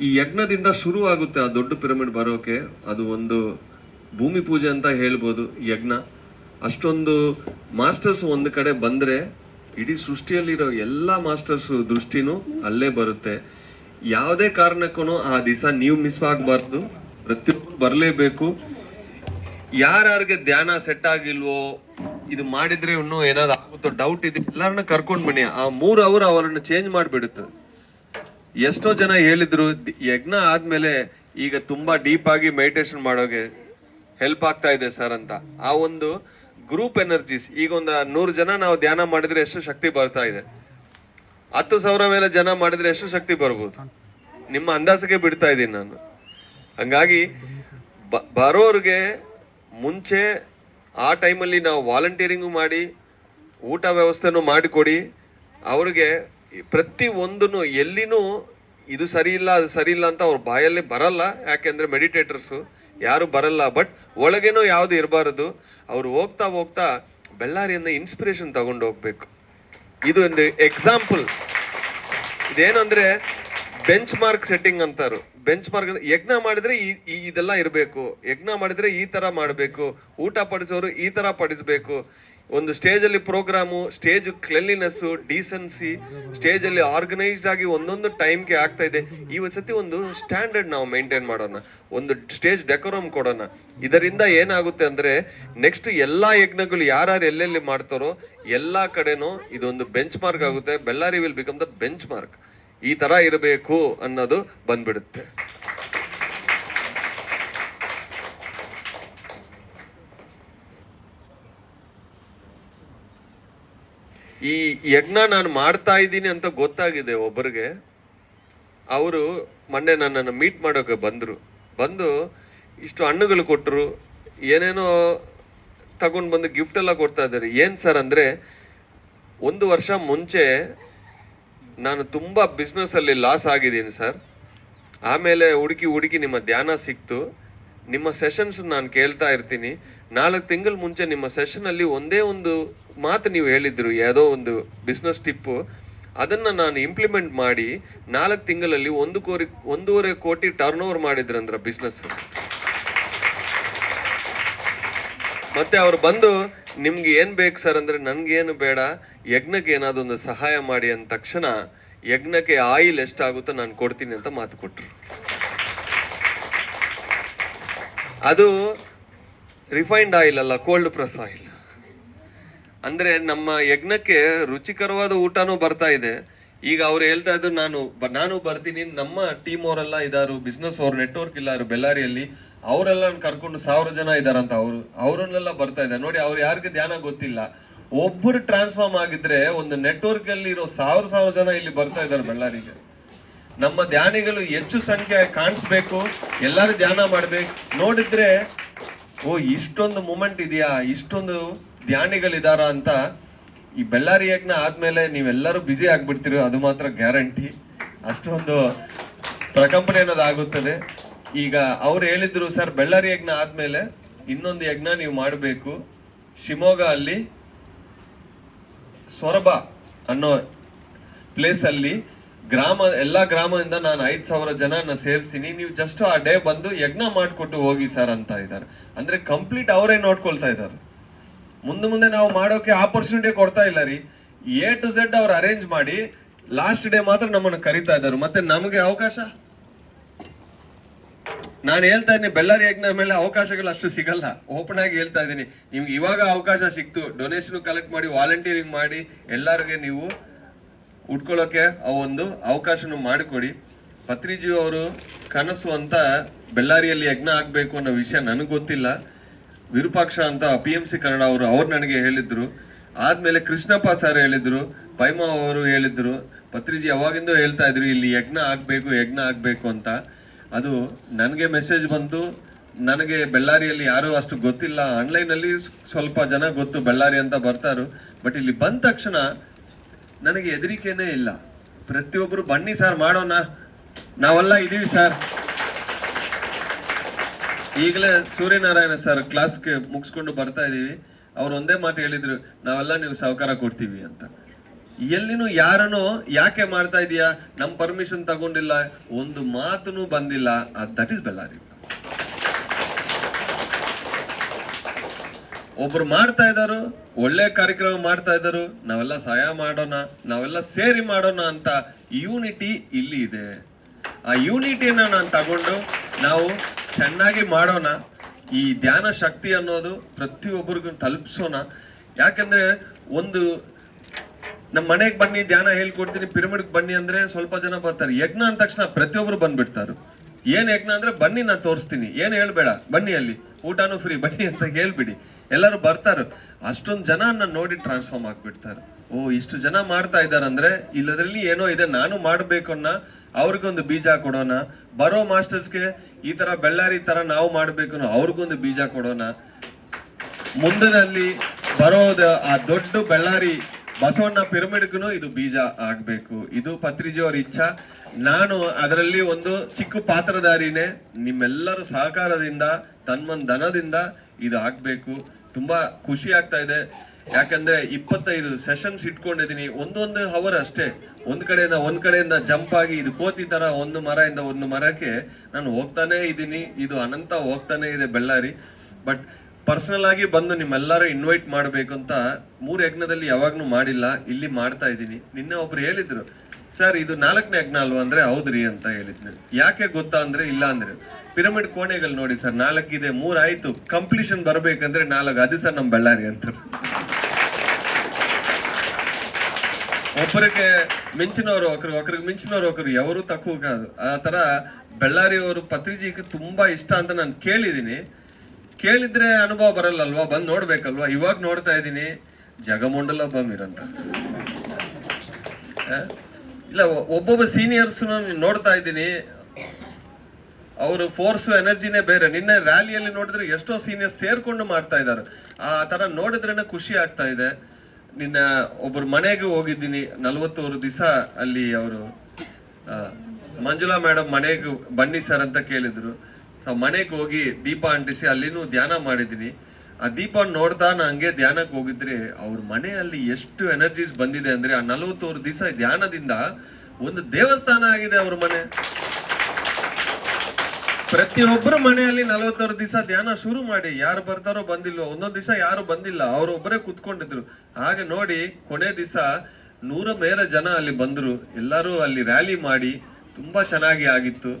ಈ ಯಜ್ಞದಿಂದ ಶುರು ಆಗುತ್ತೆ ಆ ದೊಡ್ಡ ಪಿರಮಿಡ್ ಬರೋಕೆ. ಅದು ಒಂದು ಭೂಮಿ ಪೂಜೆ ಅಂತ ಹೇಳ್ಬೋದು ಯಜ್ಞ. ಅಷ್ಟೊಂದು ಮಾಸ್ಟರ್ಸ್ ಒಂದು ಕಡೆ ಬಂದರೆ ಇಡೀ ಸೃಷ್ಟಿಯಲ್ಲಿರೋ ಎಲ್ಲ ಮಾಸ್ಟರ್ಸ್ ದೃಷ್ಟಿನೂ ಅಲ್ಲೇ ಬರುತ್ತೆ. ಯಾವುದೇ ಕಾರಣಕ್ಕೂ ಆ ದಿವಸ ನೀವು ಮಿಸ್ ಆಗಬಾರ್ದು. ಪ್ರತಿಯೊಬ್ಬರು ಬರಲೇಬೇಕು. ಯಾರ್ಯಾರಿಗೆ ಧ್ಯಾನ ಸೆಟ್ ಆಗಿಲ್ವೋ, ಇದು ಮಾಡಿದ್ರೆ ಇನ್ನೂ ಏನಾದ್ರು ಆಗುತ್ತೋ ಡೌಟ್ ಇದೆ, ಎಲ್ಲರನ್ನ ಕರ್ಕೊಂಡ್ ಬನ್ನಿ. ಆ ಮೂರು ಅವರ್ ಅವರನ್ನು ಚೇಂಜ್ ಮಾಡಿಬಿಡುತ್ತೆ. ಎಷ್ಟೋ ಜನ ಹೇಳಿದ್ರು ಯಜ್ಞ ಆದ್ಮೇಲೆ ಈಗ ತುಂಬಾ ಡೀಪ್ ಆಗಿ ಮೆಡಿಟೇಷನ್ ಮಾಡೋಕೆ ಹೆಲ್ಪ್ ಆಗ್ತಾ ಇದೆ ಸರ್ ಅಂತ. ಆ ಒಂದು ಗ್ರೂಪ್ ಎನರ್ಜೀಸ್ ಈಗ ಒಂದು ನೂರು ಜನ ನಾವು ಧ್ಯಾನ ಮಾಡಿದ್ರೆ ಎಷ್ಟು ಶಕ್ತಿ ಬರ್ತಾ ಇದೆ. ಹತ್ತು ಸಾವಿರ ಮೇಲೆ ಜನ ಮಾಡಿದ್ರೆ ಎಷ್ಟು ಶಕ್ತಿ ಬರ್ಬೋದು? ನಿಮ್ಮ ಅಂದಾಜಿಗೆ ಬಿಡ್ತಾ ಇದ್ದೀನಿ ನಾನು. ಹಂಗಾಗಿ ಬರೋರ್ಗೆ ಮುಂಚೆ ಆ ಟೈಮಲ್ಲಿ ನಾವು ವಾಲಂಟಿಯರಿಂಗು ಮಾಡಿ, ಊಟ ವ್ಯವಸ್ಥೆನೂ ಮಾಡಿಕೊಡಿ, ಅವ್ರಿಗೆ ಪ್ರತಿ ಒಂದನ್ನು ಎಲ್ಲಿನೂ ಇದು ಸರಿ ಇಲ್ಲ, ಅದು ಸರಿ ಇಲ್ಲ ಅಂತ ಅವ್ರ ಬಾಯಲ್ಲಿ ಬರಲ್ಲ. ಯಾಕೆಂದ್ರೆ ಮೆಡಿಟೇಟರ್ಸು ಯಾರು ಬರಲ್ಲ. ಬಟ್ ಒಳಗೇನೋ ಯಾವುದು ಇರಬಾರ್ದು. ಅವ್ರು ಹೋಗ್ತಾ ಹೋಗ್ತಾ ಬೆಳ್ಳಾರಿಯಿಂದ ಇನ್ಸ್ಪಿರೇಷನ್ ತಗೊಂಡು ಹೋಗ್ಬೇಕು ಇದು ಒಂದು ಎಕ್ಸಾಂಪಲ್ ಇದೇನಂದ್ರೆ ಬೆಂಚ್ ಮಾರ್ಕ್ ಸೆಟ್ಟಿಂಗ್ ಅಂತಾರು. ಬೆಂಚ್ ಮಾರ್ಕ್ ಯಜ್ಞ ಮಾಡಿದ್ರೆ ಈ ಇದೆಲ್ಲ ಇರಬೇಕು. ಯಜ್ಞ ಮಾಡಿದ್ರೆ ಈ ತರ ಮಾಡಬೇಕು. ಊಟ ಪಡಿಸೋರು ಈ ತರ ಪಡಿಸ್ಬೇಕು. ಒಂದು ಸ್ಟೇಜ್ ಅಲ್ಲಿ programme, stage cleanliness decency stage ಅಲ್ಲಿ ಆರ್ಗನೈಸ್ಡ್ ಆಗಿ ಒಂದೊಂದು ಟೈಮ್ಗೆ ಆಗ್ತಾ ಇದೆ. ಈ ಸತಿ ಒಂದು ಸ್ಟ್ಯಾಂಡರ್ಡ್ ನಾವು ಮೇಂಟೈನ್ ಮಾಡೋಣ. ಒಂದು ಸ್ಟೇಜ್ ಡೆಕೋರಮ್ ಕೊಡೋಣ. ಇದರಿಂದ ಏನಾಗುತ್ತೆ ಅಂದ್ರೆ, ನೆಕ್ಸ್ಟ್ ಎಲ್ಲಾ ಯಜ್ಞಗಳು ಯಾರ್ಯಾರು ಎಲ್ಲೆಲ್ಲಿ ಮಾಡ್ತಾರೋ, ಎಲ್ಲಾ ಕಡೆನೂ ಇದೊಂದು ಬೆಂಚ್ ಮಾರ್ಕ್ ಆಗುತ್ತೆ. Bellary will become the benchmark ಈ ತರ ಇರಬೇಕು ಅನ್ನೋದು ಬಂದ್ಬಿಡುತ್ತೆ. ಈ ಯಜ್ಞ ನಾನು ಮಾಡ್ತಾ ಇದ್ದೀನಿ ಅಂತ ಗೊತ್ತಾಗಿದೆ ಒಬ್ಬರಿಗೆ. ಅವರು ಮೊನ್ನೆ ನನ್ನನ್ನು ಮೀಟ್ ಮಾಡೋಕೆ ಬಂದರು. ಬಂದು ಇಷ್ಟು ಹಣ್ಣುಗಳು ಕೊಟ್ಟರು ಏನೇನೋ ತಗೊಂಡು ಬಂದು ಗಿಫ್ಟ್ ಎಲ್ಲ ಕೊಡ್ತಾ ಇದ್ದಾರೆ. ಏನು ಸರ್ ಅಂದರೆ, ಒಂದು ವರ್ಷ ಮುಂಚೆ ನಾನು ತುಂಬ ಬಿಸ್ನೆಸ್ಸಲ್ಲಿ ಲಾಸ್ ಆಗಿದ್ದೀನಿ ಸರ್. ಆಮೇಲೆ ಹುಡುಕಿ ಹುಡುಕಿ ನಿಮ್ಮ ಧ್ಯಾನ ಸಿಕ್ತು. ನಿಮ್ಮ ಸೆಷನ್ಸ್ ನಾನು ಕೇಳ್ತಾ ಇರ್ತೀನಿ. ನಾಲ್ಕು ತಿಂಗಳ ಮುಂಚೆ ನಿಮ್ಮ ಸೆಷನಲ್ಲಿ ಒಂದೇ ಒಂದು ಮಾತು ನೀವು ಹೇಳಿದ್ರು ಯಾವುದೋ ಒಂದು ಬಿಸ್ನೆಸ್ ಟಿಪ್ಪು ಅದನ್ನು ನಾನು ಇಂಪ್ಲಿಮೆಂಟ್ ಮಾಡಿ ನಾಲ್ಕು ತಿಂಗಳಲ್ಲಿ ಒಂದು ಕೋರಿ, ಒಂದೂವರೆ ಕೋಟಿ ಟರ್ನ್ ಓವರ್ ಮಾಡಿದ್ರಂದ್ರ ಬಿಸ್ನೆಸ್ ಮತ್ತೆ ಅವ್ರು ಬಂದು, ನಿಮ್ಗೆ ಏನು ಬೇಕು ಸರ್ ಅಂದ್ರೆ ನನಗೇನು ಬೇಡ, ಯಜ್ಞಕ್ಕೆ ಏನಾದ್ರು ಒಂದು ಸಹಾಯ ಮಾಡಿ ಅಂದ ತಕ್ಷಣ ಯಜ್ಞಕ್ಕೆ ಆಯಿಲ್ ಎಷ್ಟಾಗುತ್ತೋ ನಾನು ಕೊಡ್ತೀನಿ ಅಂತ ಮಾತು ಕೊಟ್ರು. ಅದು ರಿಫೈನ್ಡ್ ಆಯಿಲ್ ಅಲ್ಲ ಕೋಲ್ಡ್ ಪ್ರೆಸ್ ಆಯಿಲ್ ಅಂದ್ರೆ ನಮ್ಮ ಯಜ್ಞಕ್ಕೆ ರುಚಿಕರವಾದ ಊಟನೂ ಬರ್ತಾ ಇದೆ. ಈಗ ಅವ್ರು ಹೇಳ್ತಾ ಇದ್ರು, ನಾನು ನಾನು ಬರ್ತೀನಿ, ನಮ್ಮ ಟೀಮ್ ಅವರೆಲ್ಲ ಇದಾರು ಬಿಸ್ನೆಸ್ ಅವ್ರ ನೆಟ್ವರ್ಕ್ ಇಲ್ಲಾರು ಬೆಳ್ಳಾರಿಯಲ್ಲಿ ಅವರೆಲ್ಲ ಕರ್ಕೊಂಡು ಸಾವಿರ ಜನ ಇದಾರಂತ ಅವರು, ಅವರನ್ನೆಲ್ಲ ಬರ್ತಾ ಇದ್ದಾರೆ ನೋಡಿ, ಅವ್ರು ಯಾರಿಗೆ ಧ್ಯಾನ ಗೊತ್ತಿಲ್ಲ. ಒಬ್ಬರು ಟ್ರಾನ್ಸ್ಫಾರ್ಮ್ ಆಗಿದ್ರೆ ಒಂದು ನೆಟ್ವರ್ಕ್ ಅಲ್ಲಿ ಇರೋ ಸಾವಿರ ಸಾವಿರ ಜನ ಇಲ್ಲಿ ಬರ್ತಾ ಇದ್ದಾರೆ ಬೆಳ್ಳಾರಿಗೆ ನಮ್ಮ ಧ್ಯಾನಿಗಳು ಹೆಚ್ಚು ಸಂಖ್ಯೆ ಕಾಣಿಸ್ಬೇಕು, ಎಲ್ಲರೂ ಧ್ಯಾನ ಮಾಡ್ಬೇಕು. ನೋಡಿದ್ರೆ ಓ, ಇಷ್ಟೊಂದು ಮೂಮೆಂಟ್ ಇದೆಯಾ? ಇಷ್ಟೊಂದು ಧ್ಯಾನಿಗಳಿದಾರ ಅಂತ ಈ ಬೆಳ್ಳಾರಿ ಯಜ್ಞ ಆದ್ಮೇಲೆ ನೀವೆಲ್ಲರೂ ಬ್ಯುಸಿ ಆಗಿಬಿಡ್ತೀರೋ, ಅದು ಮಾತ್ರ ಗ್ಯಾರಂಟಿ ಅಷ್ಟೊಂದು ಪ್ರಕಂಪನೆ ಅನ್ನೋದು ಆಗುತ್ತದೆ ಈಗ ಅವ್ರು ಹೇಳಿದ್ರು, ಸರ್ ಬೆಳ್ಳಾರಿ ಯಜ್ಞ ಆದ್ಮೇಲೆ ಇನ್ನೊಂದು ಯಜ್ಞ ನೀವು ಮಾಡಬೇಕು. ಶಿವಮೊಗ್ಗ ಅಲ್ಲಿ ಸೊರಬ ಅನ್ನೋ ಪ್ಲೇಸ್ ಅಲ್ಲಿ ಗ್ರಾಮ, ಎಲ್ಲಾ ಗ್ರಾಮದಿಂದ ನಾನು ಐದು ಸಾವಿರ ಜನನ ಸೇರಿಸ್ತೀನಿ. ನೀವು ಜಸ್ಟ್ ಆ ಡೇ ಬಂದು ಯಜ್ಞ ಮಾಡಿಕೊಟ್ಟು ಹೋಗಿ ಸರ್ ಅಂತ ಇದ್ದಾರೆ. ಅಂದ್ರೆ ಕಂಪ್ಲೀಟ್ ಅವರೇ ನೋಡ್ಕೊಳ್ತಾ ಇದ್ದಾರೆ. ಮುಂದೆ ಮುಂದೆ ನಾವು ಮಾಡೋಕೆ ಆಪರ್ಚುನಿಟಿ ಕೊಡ್ತಾ ಇಲ್ಲ ರೀ. ಎ ಟು ಝೆಡ್ ಅವ್ರು ಅರೇಂಜ್ ಮಾಡಿ ಲಾಸ್ಟ್ ಡೇ ಮಾತ್ರ ನಮ್ಮನ್ನು ಕರಿತಾ ಇದ್ದಾರೆ. ಮತ್ತೆ ನಮಗೆ ಅವಕಾಶ? ನಾನು ಹೇಳ್ತಾ ಇದ್ದೀನಿ ಬೆಳ್ಳಾರಿ ಯಜ್ಞ ಮೇಲೆ ಅವಕಾಶಗಳು ಅಷ್ಟು ಸಿಗಲ್ಲ. ಓಪನ್ ಆಗಿ ಹೇಳ್ತಾ ಇದ್ದೀನಿ. ನಿಮ್ಗೆ ಇವಾಗ ಅವಕಾಶ ಸಿಕ್ತು. ಡೊನೇಷನ್ ಕಲೆಕ್ಟ್ ಮಾಡಿ ವಾಲಂಟಿಯರಿಂಗ್ ಮಾಡಿ, ಎಲ್ಲರಿಗೆ ನೀವು ಉಟ್ಕೊಳ್ಳೋಕೆ ಆ ಒಂದು ಅವಕಾಶನ ಮಾಡಿಕೊಡಿ. ಪತ್ರಿಜಿ ಅವರು ಕನಸು ಅಂತ ಬೆಳ್ಳಾರಿಯಲ್ಲಿ ಯಜ್ಞ ಆಗಬೇಕು ಅನ್ನೋ ವಿಷಯ ನನಗೆ ಗೊತ್ತಿಲ್ಲ. ವಿರೂಪಾಕ್ಷ ಅಂತ ಪಿ ಎಂ ಸಿ ಕನ್ನಡ ಅವರು ಅವ್ರು ನನಗೆ ಹೇಳಿದ್ರು. ಆದಮೇಲೆ ಕೃಷ್ಣಪ್ಪ ಸರ್ ಹೇಳಿದ್ರು, ಪೈಮಾ ಅವರು ಹೇಳಿದ್ರು, ಪತ್ರಿಜಿ ಯಾವಾಗಿಂದೋ ಹೇಳ್ತಾ ಇದ್ರು, ಇಲ್ಲಿ ಯಜ್ಞ ಆಗಬೇಕು ಯಜ್ಞ ಆಗಬೇಕು ಅಂತ. ಅದು ನನಗೆ ಮೆಸೇಜ್ ಬಂತು ನನಗೆ ಬೆಳ್ಳಾರಿಯಲ್ಲಿ ಯಾರು ಅಷ್ಟು ಗೊತ್ತಿಲ್ಲ. ಆನ್ಲೈನಲ್ಲಿ ಸ್ವಲ್ಪ ಜನ ಗೊತ್ತು, ಬೆಳ್ಳಾರಿ ಅಂತ ಬರ್ತಾರು. ಬಟ್ ಇಲ್ಲಿ ಬಂದ ತಕ್ಷಣ ನನಗೆ ಹೆದರಿಕೆನೇ ಇಲ್ಲ. ಪ್ರತಿಯೊಬ್ಬರು ಬನ್ನಿ ಸರ್ ಮಾಡೋಣ. ನಾವೆಲ್ಲ ಇದೀವಿ ಸರ್. ಈಗಲೇ ಸೂರ್ಯನಾರಾಯಣ ಸರ್ ಕ್ಲಾಸ್ಗೆ ಮುಗಿಸ್ಕೊಂಡು ಬರ್ತಾ ಇದ್ದೀವಿ. ಅವ್ರು ಒಂದೇ ಮಾತು ಹೇಳಿದ್ರು, ನಾವೆಲ್ಲ ನೀವು ಸಹಕಾರ ಕೊಡ್ತೀವಿ ಅಂತ. ಎಲ್ಲಿನೂ ಯಾರನ್ನು ಯಾಕೆ ಮಾಡ್ತಾ ಇದೀಯಾ? ನಮ್ಮ ಪರ್ಮಿಷನ್ ತಗೊಂಡಿಲ್ಲ. ಒಂದು ಮಾತುನು ಬಂದಿಲ್ಲ. ದಟ್ ಇಸ್ ಬೆಳ್ಳಾರಿ ಒಬ್ರು ಮಾಡ್ತಾ ಇದ್ದಾರು ಒಳ್ಳೆ ಕಾರ್ಯಕ್ರಮ ಮಾಡ್ತಾ ಇದ್ದಾರೆ ನಾವೆಲ್ಲ ಸಹಾಯ ಮಾಡೋಣ, ನಾವೆಲ್ಲ ಸೇರಿ ಮಾಡೋಣ ಅಂತ ಯೂನಿಟಿ ಇಲ್ಲಿ ಇದೆ. ಆ ಯೂನಿಟಿನ ನಾನು ತಗೊಂಡು ನಾವು ಚೆನ್ನಾಗಿ ಮಾಡೋಣ, ಈ ಧ್ಯಾನ ಶಕ್ತಿ ಅನ್ನೋದು ಪ್ರತಿಯೊಬ್ಬರಿಗೂ ತಲುಪಿಸೋಣ. ಯಾಕಂದ್ರೆ ಒಂದು ನಮ್ಮ ಮನೆಗೆ ಬನ್ನಿ, ಧ್ಯಾನ ಹೇಳ್ಕೊಡ್ತೀನಿ, ಪಿರಮಿಡ್ಗೆ ಬನ್ನಿ ಅಂದ್ರೆ ಸ್ವಲ್ಪ ಜನ ಬರ್ತಾರೆ. ಯಜ್ಞ ಅಂದ ತಕ್ಷಣ ಪ್ರತಿಯೊಬ್ಬರು ಬಂದ್ಬಿಡ್ತಾರೆ. ಏನು ಯಜ್ಞ ಅಂದ್ರೆ ಬನ್ನಿ, ನಾನು ತೋರಿಸ್ತೀನಿ. ಏನು ಹೇಳ್ಬೇಡ, ಬನ್ನಿ ಅಲ್ಲಿ. ಊಟನೂ ಫ್ರೀ ಬನ್ನಿ ಅಂತ ಹೇಳ್ಬಿಡಿ. ಎಲ್ಲರೂ ಬರ್ತಾರೆ. ಅಷ್ಟೊಂದು ಜನ ನೋಡಿ ಟ್ರಾನ್ಸ್ಫಾರ್ಮ್ ಆಗಿಬಿಡ್ತಾರೆ. ಓ, ಇಷ್ಟು ಜನ ಮಾಡ್ತಾ ಇದಾರಂದ್ರೆ ಇಲ್ಲದ್ರಲ್ಲಿ ಏನೋ ಇದೆ, ನಾನು ಮಾಡ್ಬೇಕು ಅನ್ನೋ ಅವ್ರಿಗೊಂದು ಬೀಜ ಕೊಡೋಣ. ಬರೋ ಮಾಸ್ಟರ್ಸ್ಗೆ ಈ ತರ ಬೆಳ್ಳಾರಿ ತರ ನಾವು ಮಾಡ್ಬೇಕು ಅವ್ರಿಗೊಂದು ಬೀಜ ಕೊಡೋಣ. ಮುಂದಿನಲ್ಲಿ ಬರೋದು ಆ ದೊಡ್ಡ ಬೆಳ್ಳಾರಿ ಬಸವಣ್ಣ ಪಿರಮಿಡ್ಗೂ ಇದು ಬೀಜ ಆಗಬೇಕು. ಇದು ಪತ್ರಿಜಿ ಅವ್ರ ಇಚ್ಛಾ. ನಾನು ಅದರಲ್ಲಿ ಒಂದು ಚಿಕ್ಕ ಪಾತ್ರಧಾರಿನೇ. ನಿಮ್ಮೆಲ್ಲರ ಸಹಕಾರದಿಂದ ತನ್ಮನ್ ಧನದಿಂದ ಇದು ಆಗ್ಬೇಕು. ತುಂಬಾ ಖುಷಿ ಆಗ್ತಾ ಇದೆ. ಯಾಕಂದ್ರೆ ಇಪ್ಪತ್ತೈದು ಸೆಷನ್ಸ್ ಇಟ್ಕೊಂಡಿದೀನಿ ಒಂದೊಂದು ಅವರ್ ಅಷ್ಟೇ. ಒಂದು ಕಡೆಯಿಂದ ಒಂದು ಕಡೆಯಿಂದ ಜಂಪ್ ಆಗಿ ಇದು ಕೋತಿ ತರ ಒಂದು ಮರದಿಂದ ಒಂದು ಮರಕ್ಕೆ ನಾನು ಹೋಗ್ತಾನೆ ಇದ್ದೀನಿ. ಇದು ಅನಂತ ಹೋಗ್ತಾನೆ ಇದೆ ಬೆಳ್ಳಾರಿ ಬಟ್ ಪರ್ಸನಲ್ ಆಗಿ ಬಂದು ನಿಮ್ಮೆಲ್ಲರೂ ಇನ್ವೈಟ್ ಮಾಡಬೇಕು ಅಂತ ಮೂರು ಯಜ್ಞದಲ್ಲಿ ಯಾವಾಗ್ಲೂ ಮಾಡಿಲ್ಲ. ಇಲ್ಲಿ ಮಾಡ್ತಾ ಇದ್ದೀನಿ. ನಿನ್ನೆ ಒಬ್ರು ಹೇಳಿದ್ರು ಸರ್ ಇದು ನಾಲ್ಕನೇ ಯಜ್ಞ ಅಲ್ವಾ? ಅಂದ್ರೆ, ಹೌದ್ರಿ ಅಂತ ಹೇಳಿದ್ನ ಯಾಕೆ ಗೊತ್ತಾ ಅಂದ್ರೆ, ಇಲ್ಲ ಅಂದ್ರೆ. ಪಿರಮಿಡ್ ಕೋಣೆಗಳು ನೋಡಿ ಸರ್, ನಾಲ್ಕಿದೆ, ಮೂರಾಯ್ತು. ಕಂಪ್ಲೀಷನ್ ಬರಬೇಕಂದ್ರೆ ನಾಲ್ಕು, ಅದೇ ಸರ್ ನಮ್ಮ ಬಳ್ಳಾರಿ ಅಂತ. ಒಬ್ಬರಿಗೆ ಮಿಂಚಿನವರು ಒಬ್ರು ಒಬ್ರಿಗೆ ಮಿಂಚಿನವರು ಒಬ್ರು ಯಾರು ತಕ್ಕೂ ಆ ಥರ ಬೆಳ್ಳಾರಿಯವರು ಪತ್ರಿಜಿಗೆ ತುಂಬಾ ಇಷ್ಟ ಅಂತ ನಾನು ಕೇಳಿದ್ದೀನಿ. ಕೇಳಿದ್ರೆ ಅನುಭವ ಬರಲ್ಲಲ್ವಾ? ಬಂದು ನೋಡ್ಬೇಕಲ್ವಾ? ಇವಾಗ ನೋಡ್ತಾ ಇದ್ದೀನಿ. ಜಗಮಂಡಲ ಬಮಿರಂತ ಇಲ್ಲ ಒಬ್ಬೊಬ್ಬ ಸೀನಿಯರ್ಸ್ ನೋಡ್ತಾ ಇದ್ದೀನಿ. ಅವರು ಫೋರ್ಸ್ ಎನರ್ಜಿನೇ ಬೇರೆ. ನಿನ್ನೆ ರ್ಯಾಲಿಯಲ್ಲಿ ನೋಡಿದ್ರೆ ಎಷ್ಟೋ ಸೀನಿಯರ್ಸ್ ಸೇರ್ಕೊಂಡು ಮಾಡ್ತಾ ಇದ್ದಾರೆ. ಆ ಥರ ನೋಡಿದ್ರೇನೆ ಖುಷಿ ಆಗ್ತಾ ಇದೆ. ನಿನ್ನ ಒಬ್ಬರು ಮನೆಗೆ ಹೋಗಿದ್ದೀನಿ. ನಲ್ವತ್ತೂರು ದಿವಸ ಅಲ್ಲಿ ಅವರು ಮಂಜುಳಾ ಮೇಡಮ್ ಮನೆಗೆ ಬನ್ನಿ ಸರ್ ಅಂತ ಕೇಳಿದ್ರು. ಮನೆಗೆ ಹೋಗಿ ದೀಪ ಅಂಟಿಸಿ ಅಲ್ಲಿನೂ ಧ್ಯಾನ ಮಾಡಿದ್ದೀನಿ. ಆ ದೀಪ ನೋಡ್ತಾ ನಾ ಹಂಗೆ ಧ್ಯಾನಕ್ಕೆ ಹೋಗಿದ್ರೆ ಅವ್ರ ಮನೆಯಲ್ಲಿ ಎಷ್ಟು ಎನರ್ಜೀಸ್ ಬಂದಿದೆ ಅಂದ್ರೆ ಆ ನಲ್ವತ್ತೂರು ದಿವಸ ಧ್ಯಾನದಿಂದ ಒಂದು ದೇವಸ್ಥಾನ ಆಗಿದೆ ಅವ್ರ ಮನೆ. ಪ್ರತಿಯೊಬ್ಬರು ಮನೆಯಲ್ಲಿ ನಲವತ್ತಾರು ದಿವಸ ಧ್ಯಾನ ಶುರು ಮಾಡಿ, ಯಾರು ಬರ್ತಾರೋ ಬಂದಿಲ್ವೋ, ಒಂದೊಂದು ದಿವಸ ಯಾರು ಬಂದಿಲ್ಲ, ಅವರು ಒಬ್ಬರೇ ಕುತ್ಕೊಂಡಿದ್ರು. ಹಾಗೆ ನೋಡಿ, ಕೊನೆ ದಿವಸ ನೂರ ಮೇಲೆ ಜನ ಅಲ್ಲಿ ಬಂದರು. ಎಲ್ಲರೂ ಅಲ್ಲಿ ರ್ಯಾಲಿ ಮಾಡಿ, ತುಂಬಾ ಚೆನ್ನಾಗಿ ಆಗಿತ್ತು.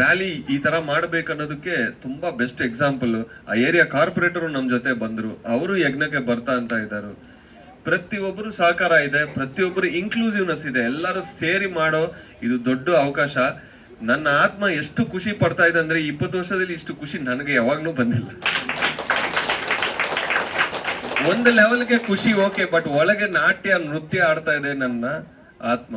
ರ್ಯಾಲಿ ಈ ತರ ಮಾಡ್ಬೇಕನ್ನೋದಕ್ಕೆ ತುಂಬಾ ಬೆಸ್ಟ್ ಎಕ್ಸಾಂಪಲ್ ಆ ಏರಿಯಾ ಕಾರ್ಪೊರೇಟರ್ ನಮ್ಮ ಜೊತೆ ಬಂದ್ರು. ಅವರು ಯಜ್ಞಕ್ಕೆ ಬರ್ತಾ ಅಂತ ಇದ್ದಾರೆ ಪ್ರತಿಯೊಬ್ಬರು ಸಹಕಾರ ಇದೆ, ಪ್ರತಿಯೊಬ್ಬರು ಇನ್ಕ್ಲೂಸಿವ್ನೆಸ್ ಇದೆ. ಎಲ್ಲರೂ ಸೇರಿ ಮಾಡೋ ಇದು ದೊಡ್ಡ ಅವಕಾಶ. ನನ್ನ ಆತ್ಮ ಎಷ್ಟು ಖುಷಿ ಪಡ್ತಾ ಇದೆ ಅಂದ್ರೆ ಇಪ್ಪತ್ತು ವರ್ಷದಲ್ಲಿ ಇಷ್ಟು ಖುಷಿ ನನಗೆ ಯಾವಾಗ್ಲೂ ಬಂದಿಲ್ಲ. ಒಂದು ಲೆವೆಲ್ಗೆ ಖುಷಿ ಓಕೆ ಬಟ್ ಒಳಗೆ ನಾಟ್ಯ, ನೃತ್ಯ ಆಡ್ತಾ ಇದೆ ನನ್ನ ಆತ್ಮ.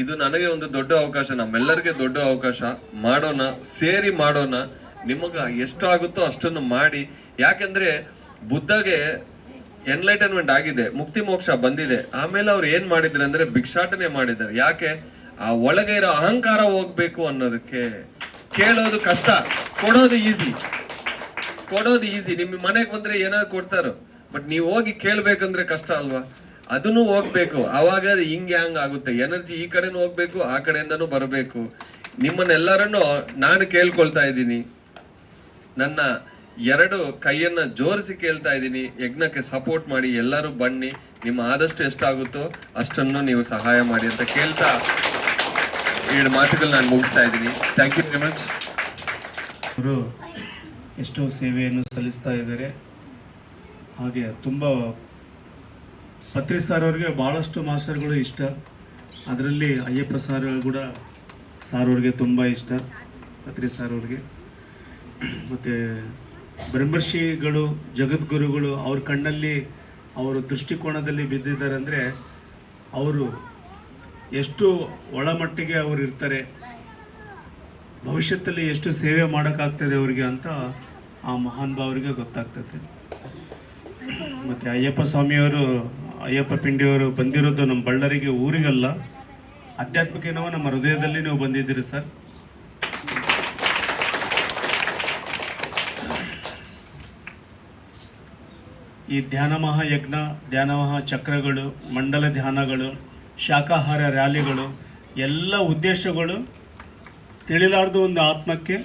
ಇದು ನನಗೆ ಒಂದು ದೊಡ್ಡ ಅವಕಾಶ, ನಮ್ಮೆಲ್ಲರಿಗೆ ದೊಡ್ಡ ಅವಕಾಶ. ಮಾಡೋಣ, ಸೇರಿ ಮಾಡೋಣ. ನಿಮಗ ಎಷ್ಟು ಆಗುತ್ತೋ ಅಷ್ಟನ್ನು ಮಾಡಿ. ಯಾಕೆಂದ್ರೆ ಬುದ್ಧಗೆ ಎನ್ಲೈಟನ್ಮೆಂಟ್ ಆಗಿದೆ, ಮುಕ್ತಿ ಮೋಕ್ಷ ಬಂದಿದೆ. ಆಮೇಲೆ ಅವ್ರು ಏನ್ ಮಾಡಿದ್ರು ಅಂದ್ರೆ ಭಿಕ್ಷಾಟನೆ ಮಾಡಿದ್ದಾರೆ. ಯಾಕೆ? ಆ ಒಳಗೆ ಇರೋ ಅಹಂಕಾರ ಹೋಗ್ಬೇಕು ಅನ್ನೋದಕ್ಕೆ ಕೇಳೋದು ಕಷ್ಟ. ಕೊಡೋದು ಈಸಿ ಕೊಡೋದು ಈಸಿ ನಿಮ್ಮ ಮನೆಗೆ ಬಂದ್ರೆ ಏನಾದ್ರು ಕೊಡ್ತಾರೋ. ಬಟ್ ನೀವು ಹೋಗಿ ಕೇಳ್ಬೇಕಂದ್ರೆ ಕಷ್ಟ ಅಲ್ವಾ? ಅದನ್ನು ಹೋಗ್ಬೇಕು. ಅವಾಗ ಹಿಂಗೆ ಹಂಗ ಆಗುತ್ತೆ? ಎನರ್ಜಿ ಈ ಕಡೆನೂ ಹೋಗ್ಬೇಕು, ಆ ಕಡೆಯಿಂದನೂ ಬರಬೇಕು. ನಿಮ್ಮನ್ನೆಲ್ಲರನ್ನು ನಾನು ಕೇಳ್ಕೊಳ್ತಾ ಇದ್ದೀನಿ. ನನ್ನ ಎರಡು ಕೈಯನ್ನ ಜೋರಿಸಿ ಕೇಳ್ತಾ ಇದ್ದೀನಿ. ಯಜ್ಞಕ್ಕೆ ಸಪೋರ್ಟ್ ಮಾಡಿ ಎಲ್ಲರೂ ಬನ್ನಿ. ನಿಮ್ಮ ಆದಷ್ಟು ಎಷ್ಟಾಗುತ್ತೋ ಅಷ್ಟನ್ನು ನೀವು ಸಹಾಯ ಮಾಡಿ ಅಂತ ಕೇಳ್ತಾ ಎರಡು ಮಾತುಗಳು ನಾನು ಮುಗಿಸ್ತಾ ಇದ್ದೀನಿ. ಥ್ಯಾಂಕ್ ಯು ವೆರಿ ಮಚ್ ಅವರು ಎಷ್ಟೋ ಸೇವೆಯನ್ನು ಸಲ್ಲಿಸ್ತಾ ಇದ್ದಾರೆ. ಹಾಗೆ ತುಂಬ ಪತ್ರಿ ಸಾರ್ ಅವ್ರಿಗೆ ಭಾಳಷ್ಟು ಮಾಸ್ಟರ್ಗಳು ಇಷ್ಟ. ಅದರಲ್ಲಿ ಅಯ್ಯಪ್ಪ ಸಾರ್ ಕೂಡ ಸಾರ್ ಅವ್ರಿಗೆ ತುಂಬ ಇಷ್ಟ ಪತ್ರಿ ಸಾರ್ ಅವ್ರಿಗೆ. ಮತ್ತು ಬ್ರಹ್ಮರ್ಷಿಗಳು, ಜಗದ್ಗುರುಗಳು ಅವ್ರ ಕಣ್ಣಲ್ಲಿ, ಅವರ ದೃಷ್ಟಿಕೋನದಲ್ಲಿ ಬಿದ್ದಿದ್ದಾರೆ ಅಂದರೆ ಅವರು ಎಷ್ಟು ಒಳಮಟ್ಟಿಗೆ ಅವರು ಇರ್ತಾರೆ ಭವಿಷ್ಯದಲ್ಲಿ ಎಷ್ಟು ಸೇವೆ ಮಾಡೋಕ್ಕಾಗ್ತದೆ ಅವರಿಗೆ ಅಂತ ಆ ಮಹಾನ್ ಭಾವರಿಗೆ ಗೊತ್ತಾಗ್ತದೆ. ಮತ್ತು ಅಯ್ಯಪ್ಪ ಸ್ವಾಮಿಯವರು, ಅಯ್ಯಪ್ಪ ಪಿಂಡಿಯವರು ಬಂದಿರೋದು ನಮ್ಮ ಬಳ್ಳಾರಿಗೆ ಊರಿಗಲ್ಲ ಆಧ್ಯಾತ್ಮಿಕನೋ ನಮ್ಮ ಹೃದಯದಲ್ಲಿ ನೀವು ಬಂದಿದ್ದೀರಿ ಸರ್. ಈ ಧ್ಯಾನ ಮಹಾಯಜ್ಞ ಧ್ಯಾನ ಮಹಾಚಕ್ರಗಳು ಮಂಡಲ ಧ್ಯಾನಗಳು ಶಾಕಾಹಾರ ರ್ಯಾಲಿಗಳು, ಎಲ್ಲ ಉದ್ದೇಶಗಳು ತಿಳಿಲಾರ್ದು ಒಂದು ಆತ್ಮಕ್ಕೆ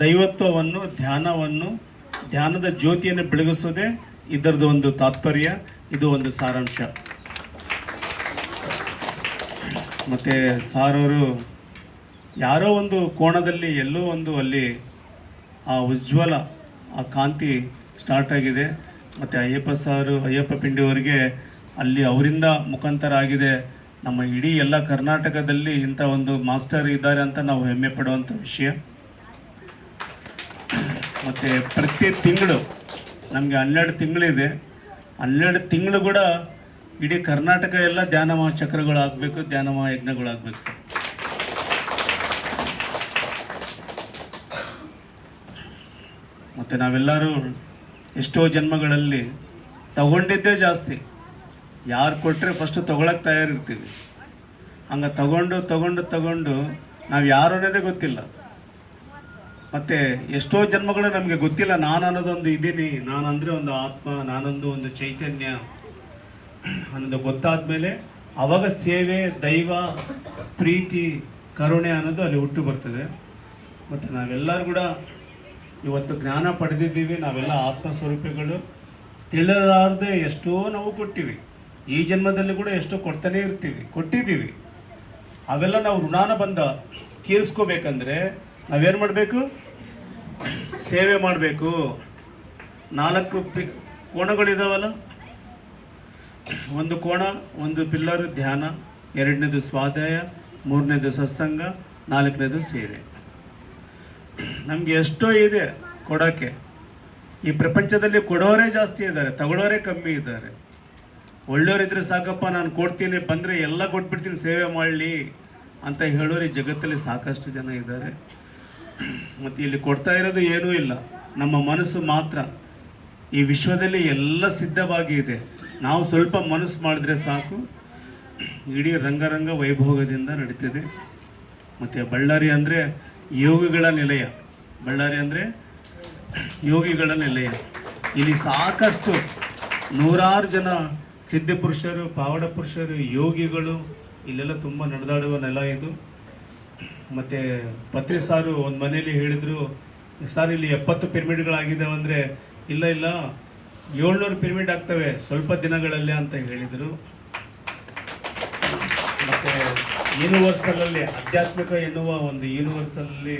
ದೈವತ್ವವನ್ನು, ಧ್ಯಾನವನ್ನು, ಧ್ಯಾನದ ಜ್ಯೋತಿಯನ್ನು ಬೆಳಗಿಸೋದೇ ಇದರದ್ದು ಒಂದು ತಾತ್ಪರ್ಯ, ಇದು ಒಂದು ಸಾರಾಂಶ. ಮತ್ತು ಸಾರವರು ಯಾರೋ ಒಂದು ಕೋಣದಲ್ಲಿ, ಎಲ್ಲೋ ಒಂದು ಅಲ್ಲಿ ಆ ಉಜ್ವಲ, ಆ ಕಾಂತಿ ಸ್ಟಾರ್ಟ್ ಆಗಿದೆ. ಮತ್ತು ಅಯ್ಯಪ್ಪ ಸಾರು, ಅಯ್ಯಪ್ಪ ಪಿಂಡಿಯವರಿಗೆ ಅಲ್ಲಿ ಅವರಿಂದ ಮುಖಾಂತರ ಆಗಿದೆ. ನಮ್ಮ ಇಡೀ ಎಲ್ಲ ಕರ್ನಾಟಕದಲ್ಲಿ ಇಂಥ ಒಂದು ಮಾಸ್ಟರ್ ಇದ್ದಾರೆ ಅಂತ ನಾವು ಹೆಮ್ಮೆ ಪಡುವಂಥ ವಿಷಯ. ಮತ್ತು ಪ್ರತಿ ತಿಂಗಳು, ನಮಗೆ ಹನ್ನೆರಡು ತಿಂಗಳಿದೆ. ಹನ್ನೆರಡು ತಿಂಗಳು ಕೂಡ ಇಡೀ ಕರ್ನಾಟಕ ಎಲ್ಲ ಧ್ಯಾನ ಚಕ್ರಗಳಾಗಬೇಕು ಆಗಬೇಕು ಧ್ಯಾನ ಮಹಾಯಜ್ಞಗಳು ಆಗಬೇಕು ಸರ್. ಮತ್ತು ನಾವೆಲ್ಲರೂ ಎಷ್ಟೋ ಜನ್ಮಗಳಲ್ಲಿ ತಗೊಂಡಿದ್ದೇ ಜಾಸ್ತಿ. ಯಾರು ಕೊಟ್ಟರೆ ಫಸ್ಟು ತೊಗೊಳಕ್ಕೆ ತಯಾರಿರ್ತೀವಿ. ಹಂಗೆ ತಗೊಂಡು ತಗೊಂಡು ತಗೊಂಡು ನಾವು ಯಾರು ಅನ್ನೋದೇ ಗೊತ್ತಿಲ್ಲ. ಮತ್ತು ಎಷ್ಟೋ ಜನ್ಮಗಳು ನಮಗೆ ಗೊತ್ತಿಲ್ಲ, ನಾನು ಅನ್ನೋದೊಂದು ಇದ್ದೀನಿ, ನಾನು ಅಂದರೆ ಒಂದು ಆತ್ಮ, ನಾನೊಂದು ಒಂದು ಚೈತನ್ಯ ಅನ್ನೋದು ಗೊತ್ತಾದ್ಮೇಲೆ ಅವಾಗ ಸೇವೆ, ದೈವ, ಪ್ರೀತಿ, ಕರುಣೆ ಅನ್ನೋದು ಅಲ್ಲಿ ಹುಟ್ಟು ಬರ್ತದೆ. ಮತ್ತು ನಾವೆಲ್ಲರೂ ಕೂಡ ಇವತ್ತು ಜ್ಞಾನ ಪಡೆದಿದ್ದೀವಿ, ನಾವೆಲ್ಲ ಆತ್ಮ ಸ್ವರೂಪಿಗಳು ಎಷ್ಟೋ ನಾವು ಕೊಟ್ಟಿವಿ. ಈ ಜನ್ಮದಲ್ಲಿ ಕೂಡ ಎಷ್ಟೋ ಕೊಡ್ತಾನೆ ಇರ್ತೀವಿ, ಕೊಟ್ಟಿದ್ದೀವಿ. ಅವೆಲ್ಲ ನಾವು ಋಣಾನ ಬಂದ ತೀರಿಸ್ಕೋಬೇಕಂದ್ರೆ ನಾವೇನು ಮಾಡಬೇಕು? ಸೇವೆ ಮಾಡಬೇಕು. ನಾಲ್ಕು ಪಿ, ಕೋಣಗಳಿದಾವಲ್ಲ? ಒಂದು ಕೋಣ, ಒಂದು ಪಿಲ್ಲರ್, ಧ್ಯಾನ, ಎರಡನೇದು ಸ್ವಾಧ್ಯಾಯ, ಮೂರನೇದು ಸತ್ಸಂಗ ನಾಲ್ಕನೇದು ಸೇವೆ. ನಮಗೆ ಎಷ್ಟೋ ಇದೆ ಕೊಡೋಕ್ಕೆ. ಈ ಪ್ರಪಂಚದಲ್ಲಿ ಕೊಡೋರೇ ಜಾಸ್ತಿ ಇದ್ದಾರೆ, ತಗೊಳ್ಳೋರೇ ಕಮ್ಮಿ ಇದ್ದಾರೆ. ಒಳ್ಳೆಯವರಿದ್ರೆ ಸಾಕಪ್ಪ, ನಾನು ಕೊಡ್ತೀನಿ, ಬಂದರೆ ಎಲ್ಲ ಕೊಟ್ಬಿಡ್ತೀನಿ, ಸೇವೆ ಮಾಡಲಿ ಅಂತ ಹೇಳೋರು ಈ ಜಗತ್ತಲ್ಲಿ ಸಾಕಷ್ಟು ಜನ ಇದ್ದಾರೆ. ಮತ್ತು ಇಲ್ಲಿ ಕೊಡ್ತಾ ಇರೋದು ಏನೂ ಇಲ್ಲ. ನಮ್ಮ ಮನಸ್ಸು ಮಾತ್ರ ಈ ವಿಶ್ವದಲ್ಲಿ ಎಲ್ಲ ಸಿದ್ಧವಾಗಿ ಇದೆ. ನಾವು ಸ್ವಲ್ಪ ಮನಸ್ಸು ಮಾಡಿದ್ರೆ ಸಾಕು. ಇಡೀ ರಂಗರಂಗ ವೈಭೋಗದಿಂದ ನಡೀತಿದೆ. ಮತ್ತು ಬಳ್ಳಾರಿ ಅಂದರೆ ಯೋಗಿಗಳ ನಿಲಯ. ಬಳ್ಳಾರಿ ಅಂದರೆ ಯೋಗಿಗಳ ನಿಲಯ. ಇಲ್ಲಿ ಸಾಕಷ್ಟು ನೂರಾರು ಜನ ಸಿದ್ಧಪುರುಷರು ಪಾವಡ ಪುರುಷರು, ಯೋಗಿಗಳು, ಇಲ್ಲೆಲ್ಲ ತುಂಬ ನಡೆದಾಡುವ ನೆಲ ಇದು. ಮತ್ತು ಪತ್ರಿ ಸಾರು ಒಂದು ಮನೆಯಲ್ಲಿ ಹೇಳಿದರು ಸರ್ ಇಲ್ಲಿ ಎಪ್ಪತ್ತು ಪಿರಮಿಡ್ಗಳಾಗಿದ್ದಾವೆ ಅಂದರೆ, ಇಲ್ಲ ಇಲ್ಲ, ಏಳ್ನೂರು ಪಿರಮಿಡ್ ಆಗ್ತವೆ, ಸ್ವಲ್ಪ ದಿನಗಳಲ್ಲೇ ಅಂತ ಹೇಳಿದರು. ಮತ್ತು ಯೂನಿವರ್ಸಲಲ್ಲಿ, ಆಧ್ಯಾತ್ಮಿಕ ಎನ್ನುವ ಒಂದು ಯೂನಿವರ್ಸಲಲ್ಲಿ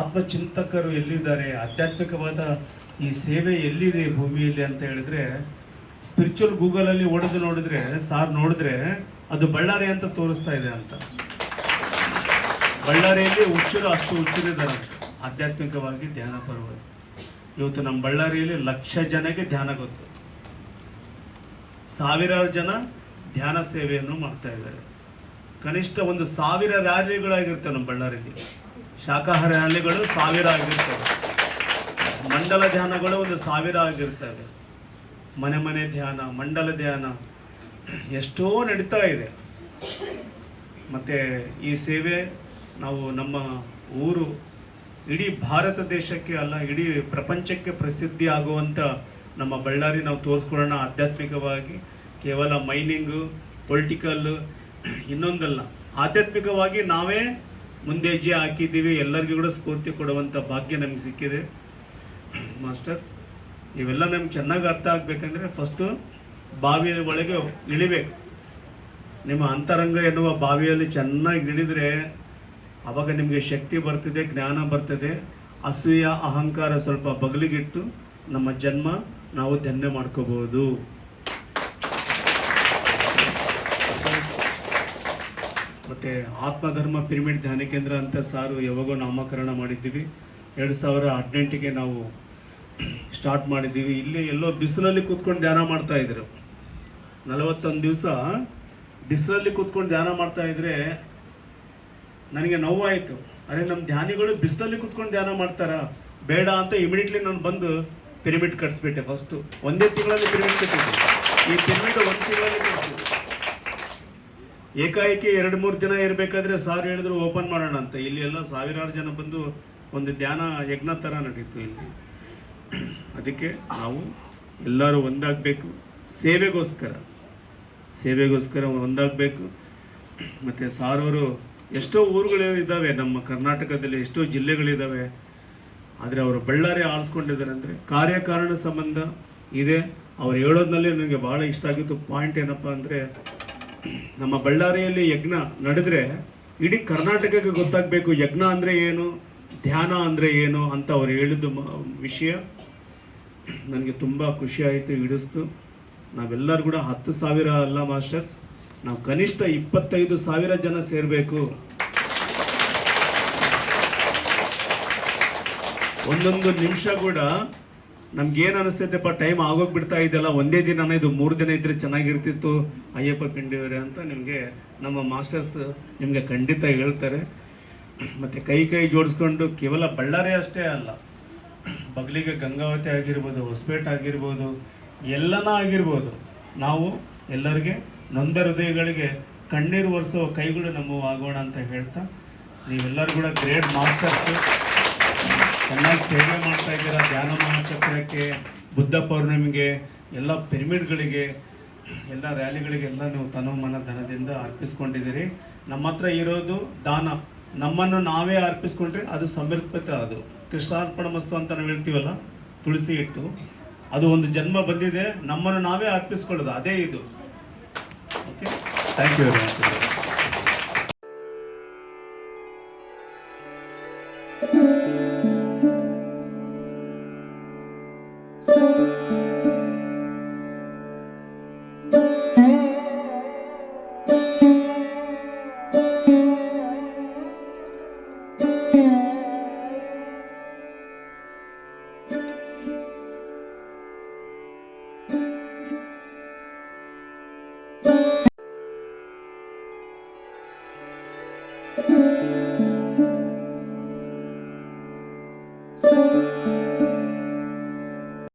ಆತ್ಮಚಿಂತಕರು ಎಲ್ಲಿದ್ದಾರೆ, ಆಧ್ಯಾತ್ಮಿಕವಾದ ಈ ಸೇವೆ ಎಲ್ಲಿದೆ ಭೂಮಿಯಲ್ಲಿ ಅಂತ ಹೇಳಿದ್ರೆ ಸ್ಪಿರಿಚುವಲ್ ಗೂಗಲಲ್ಲಿ ಹೊಡೆದು ನೋಡಿದ್ರೆ, ಸಾರ್ ನೋಡಿದ್ರೆ ಅದು ಬಳ್ಳಾರಿ ಅಂತ ತೋರಿಸ್ತಾ ಇದೆ ಅಂತ. ಬಳ್ಳಾರಿಯಲ್ಲಿ ಹುಚ್ಚರು ಅಷ್ಟು ಹುಚ್ಚರಿದ್ದಾರೆ. ಆಧ್ಯಾತ್ಮಿಕವಾಗಿ ಧ್ಯಾನ ಪರ್ವ ಇವತ್ತು ನಮ್ಮ ಬಳ್ಳಾರಿಯಲ್ಲಿ ಲಕ್ಷ ಜನಕ್ಕೆ ಧ್ಯಾನ ಗೊತ್ತು. ಸಾವಿರಾರು ಜನ ಧ್ಯಾನ ಸೇವೆಯನ್ನು ಮಾಡ್ತಾ ಇದ್ದಾರೆ. ಕನಿಷ್ಠ ಒಂದು ಸಾವಿರ ರ್ಯಾಲಿಗಳಾಗಿರ್ತವೆ ನಮ್ಮ ಬಳ್ಳಾರಿಯಲ್ಲಿ ಶಾಖಾಹಾರ ರ್ಯಾಲಿಗಳು ಸಾವಿರ ಆಗಿರ್ತವೆ. ಮಂಡಲ ಧ್ಯಾನಗಳು ಒಂದು ಸಾವಿರ ಆಗಿರ್ತವೆ. ಮನೆ ಮನೆ ಧ್ಯಾನ, ಮಂಡಲ ಧ್ಯಾನ, ಎಷ್ಟೋ ನಡೀತಾ ಇದೆ. ಮತ್ತು ಈ ಸೇವೆ ನಾವು ನಮ್ಮ ಊರು ಇಡೀ ಭಾರತ ದೇಶಕ್ಕೆ ಅಲ್ಲ, ಇಡೀ ಪ್ರಪಂಚಕ್ಕೆ ಪ್ರಸಿದ್ಧಿ ಆಗುವಂಥ ನಮ್ಮ ಬಳ್ಳಾರಿ ನಾವು ತೋರಿಸ್ಕೊಳ್ಳೋಣ ಆಧ್ಯಾತ್ಮಿಕವಾಗಿ. ಕೇವಲ ಮೈನಿಂಗು ಪೊಲಿಟಿಕಲ್ಲು ಇನ್ನೊಂದಲ್ಲ, ಆಧ್ಯಾತ್ಮಿಕವಾಗಿ ನಾವೇ ಮುಂದೆ ಹೆಜ್ಜೆ ಹಾಕಿದ್ದೀವಿ, ಎಲ್ಲರಿಗೂ ಕೂಡ ಸ್ಫೂರ್ತಿ ಕೊಡುವಂಥ ಭಾಗ್ಯ ನಮಗೆ ಸಿಕ್ಕಿದೆ. ಮಾಸ್ಟರ್ಸ್ ಇವೆಲ್ಲ ನಮ್ಗೆ ಚೆನ್ನಾಗಿ ಅರ್ಥ ಆಗಬೇಕಂದ್ರೆ ಫಸ್ಟು ಬಾವಿಯ ಒಳಗೆ ಇಳಿಬೇಕು. ನಿಮ್ಮ ಅಂತರಂಗ ಎನ್ನುವ ಬಾವಿಯಲ್ಲಿ ಚೆನ್ನಾಗಿ ಇಳಿದ್ರೆ ಅವಾಗ ನಿಮಗೆ ಶಕ್ತಿ ಬರ್ತಿದೆ, ಜ್ಞಾನ ಬರ್ತದೆ, ಅಸೂಯ, ಅಹಂಕಾರ ಸ್ವಲ್ಪ ಬಗಲಿಗಿಟ್ಟು ನಮ್ಮ ಜನ್ಮ ನಾವು ಧನ್ಯ ಮಾಡ್ಕೋಬಹುದು ಮತ್ತು ಆತ್ಮಧರ್ಮ ಪಿರಮಿಡ್ ಧ್ಯಾನ ಕೇಂದ್ರ ಅಂತ ಸಾರು ಯಾವಾಗೋ ನಾಮಕರಣ ಮಾಡಿದ್ದೀವಿ. ಎರಡು ಸಾವಿರ ಹದಿನೆಂಟಿಗೆ ನಾವು ಸ್ಟಾರ್ಟ್ ಮಾಡಿದ್ದೀವಿ. ಇಲ್ಲಿ ಎಲ್ಲೋ ಬಿಸಿಲಲ್ಲಿ ಕೂತ್ಕೊಂಡು ಧ್ಯಾನ ಮಾಡ್ತಾ ಇದ್ರು. ನಲವತ್ತೊಂದು ದಿವಸ ಬಿಸಿಲಲ್ಲಿ ಕೂತ್ಕೊಂಡು ಧ್ಯಾನ ಮಾಡ್ತಾ ಇದ್ರೆ ನನಗೆ ನೋವಾಯಿತು. ಅರೆ ನಮ್ಮ ಧ್ಯಾನಿಗಳು ಬಿಸಿಲಲ್ಲಿ ಕೂತ್ಕೊಂಡು ಧ್ಯಾನ ಮಾಡ್ತಾರ? ಬೇಡ ಅಂತ ಇಮಿಡಿಯೇಟ್ಲಿ ನಾನು ಬಂದು ಪಿರಮಿಡ್ ಕಟ್ಸ್ಬಿಟ್ಟೆ ಫಸ್ಟು ಒಂದೇ ತಿಂಗಳಲ್ಲಿ ಪಿರಮಿಡ್ ಕಟ್ಟಿದ್ದೆ. ಈ ಪಿರಮಿಡ್ ಒಂದು ತಿಂಗಳಲ್ಲಿ ಏಕಾಏಕಿ ಎರಡು ಮೂರು ದಿನ ಇರಬೇಕಾದ್ರೆ ಸಾರ್ ಹೇಳಿದ್ರು ಓಪನ್ ಮಾಡೋಣ ಅಂತ. ಇಲ್ಲಿ ಎಲ್ಲ ಸಾವಿರಾರು ಜನ ಬಂದು ಒಂದು ಧ್ಯಾನ ಯಜ್ಞ ಥರ ನಡೀತು ಇಲ್ಲಿ. ಅದಕ್ಕೆ ನಾವು ಎಲ್ಲರೂ ಒಂದಾಗಬೇಕು. ಸೇವೆಗೋಸ್ಕರ. ಸೇವೆಗೋಸ್ಕರ ಒಂದಾಗಬೇಕು. ಮತ್ತು ಸಾರೋರು ಎಷ್ಟೋ ಊರುಗಳು ಇದ್ದಾವೆ ನಮ್ಮ ಕರ್ನಾಟಕದಲ್ಲಿ ಎಷ್ಟೋ ಜಿಲ್ಲೆಗಳಿದ್ದಾವೆ. ಆದರೆ ಅವರು ಬಳ್ಳಾರಿ ಆರಿಸ್ಕೊಂಡಿದ್ದಾರೆ ಅಂದರೆ ಕಾರ್ಯಕಾರಣ ಸಂಬಂಧ ಇದೆ. ಅವ್ರು ಹೇಳೋದ್ನಲ್ಲಿ ನನಗೆ ಭಾಳ ಇಷ್ಟ ಆಗಿತ್ತು. ಪಾಯಿಂಟ್ ಏನಪ್ಪ ಅಂದರೆ ನಮ್ಮ ಬಳ್ಳಾರಿಯಲ್ಲಿ ಯಜ್ಞ ನಡೆದರೆ ಇಡೀ ಕರ್ನಾಟಕಕ್ಕೆ ಗೊತ್ತಾಗಬೇಕು ಯಜ್ಞ ಅಂದರೆ ಏನು, ಧ್ಯಾನ ಅಂದರೆ ಏನು ಅಂತ ಅವ್ರು ಹೇಳಿದ್ದು ವಿಷಯ. ನನಗೆ ತುಂಬ ಖುಷಿ ಆಯಿತು ಹಿಡಿಸ್ತು. ನಾವೆಲ್ಲರೂ ಕೂಡ ಹತ್ತು ಸಾವಿರ ಅಲ್ಲ ಮಾಸ್ಟರ್ಸ್, ನಾವು ಕನಿಷ್ಠ ಇಪ್ಪತ್ತೈದು ಸಾವಿರ ಜನ ಸೇರಬೇಕು. ಒಂದೊಂದು ನಿಮಿಷ ಕೂಡ ನಮ್ಗೇನು ಅನಿಸ್ತೈತೆಪ್ಪ ಟೈಮ್ ಆಗೋಗ್ಬಿಡ್ತಾ ಇದೆಯಲ್ಲ, ಒಂದೇ ದಿನ ಇದು ಮೂರು ದಿನ ಇದ್ರೆ ಚೆನ್ನಾಗಿರ್ತಿತ್ತು. ಅಯ್ಯಪ್ಪ ಪಿಂಡಿಯವರೇ ಅಂತ ನಿಮಗೆ ನಮ್ಮ ಮಾಸ್ಟರ್ಸ್ ನಿಮಗೆ ಖಂಡಿತ ಹೇಳ್ತಾರೆ. ಮತ್ತು ಕೈ ಕೈ ಜೋಡಿಸ್ಕೊಂಡು ಕೇವಲ ಬಳ್ಳಾರಿ ಅಷ್ಟೇ ಅಲ್ಲ ಬಗಲಿಗೆ ಗಂಗಾವತಿ ಆಗಿರ್ಬೋದು, ಹೊಸಪೇಟೆ ಆಗಿರ್ಬೋದು, ಎಲ್ಲನ ಆಗಿರ್ಬೋದು. ನಾವು ಎಲ್ಲರಿಗೆ ನೊಂದ ಹೃದಯಗಳಿಗೆ ಕಣ್ಣೀರು ಒರೆಸೋ ಕೈಗಳು ನಮ್ಮ ಆಗೋಣ ಅಂತ ಹೇಳ್ತಾ, ನೀವೆಲ್ಲರೂ ಕೂಡ ಗ್ರೇಟ್ ಮಾಸ್ಟರ್ಸ್. ಚೆನ್ನಾಗಿ ಸೇವೆ ಮಾಡ್ತಾ ಇದ್ದೀರಾ. ಧ್ಯಾನ ಮಹಾಚಕ್ರಕ್ಕೆ, ಬುದ್ಧ ಪೌರ್ಣಿಮೆಗೆ, ಎಲ್ಲ ಪಿರಮಿಡ್ಗಳಿಗೆ, ಎಲ್ಲ ರ್ಯಾಲಿಗಳಿಗೆಲ್ಲ ನೀವು ತನು ಮನ ಧನದಿಂದ ಅರ್ಪಿಸ್ಕೊಂಡಿದ್ದೀರಿ. ನಮ್ಮ ಹತ್ರ ಇರೋದು ದಾನ. ನಮ್ಮನ್ನು ನಾವೇ ಅರ್ಪಿಸ್ಕೊಂಡ್ರೆ ಅದು ಸಮರ್ಪಿತ ಅದು. ಕೃಷ್ಣಾರ್ಪಣ ಮಸ್ತು ಅಂತ ನಾವು ಹೇಳ್ತೀವಲ್ಲ ತುಳಸಿ ಇಟ್ಟು ಅದು ಒಂದು ಜನ್ಮ ಬಂದಿದೆ, ನಮ್ಮನ್ನು ನಾವೇ ಅರ್ಪಿಸ್ಕೊಳ್ಳೋದು, ಅದೇ ಇದು. Okay thank you very much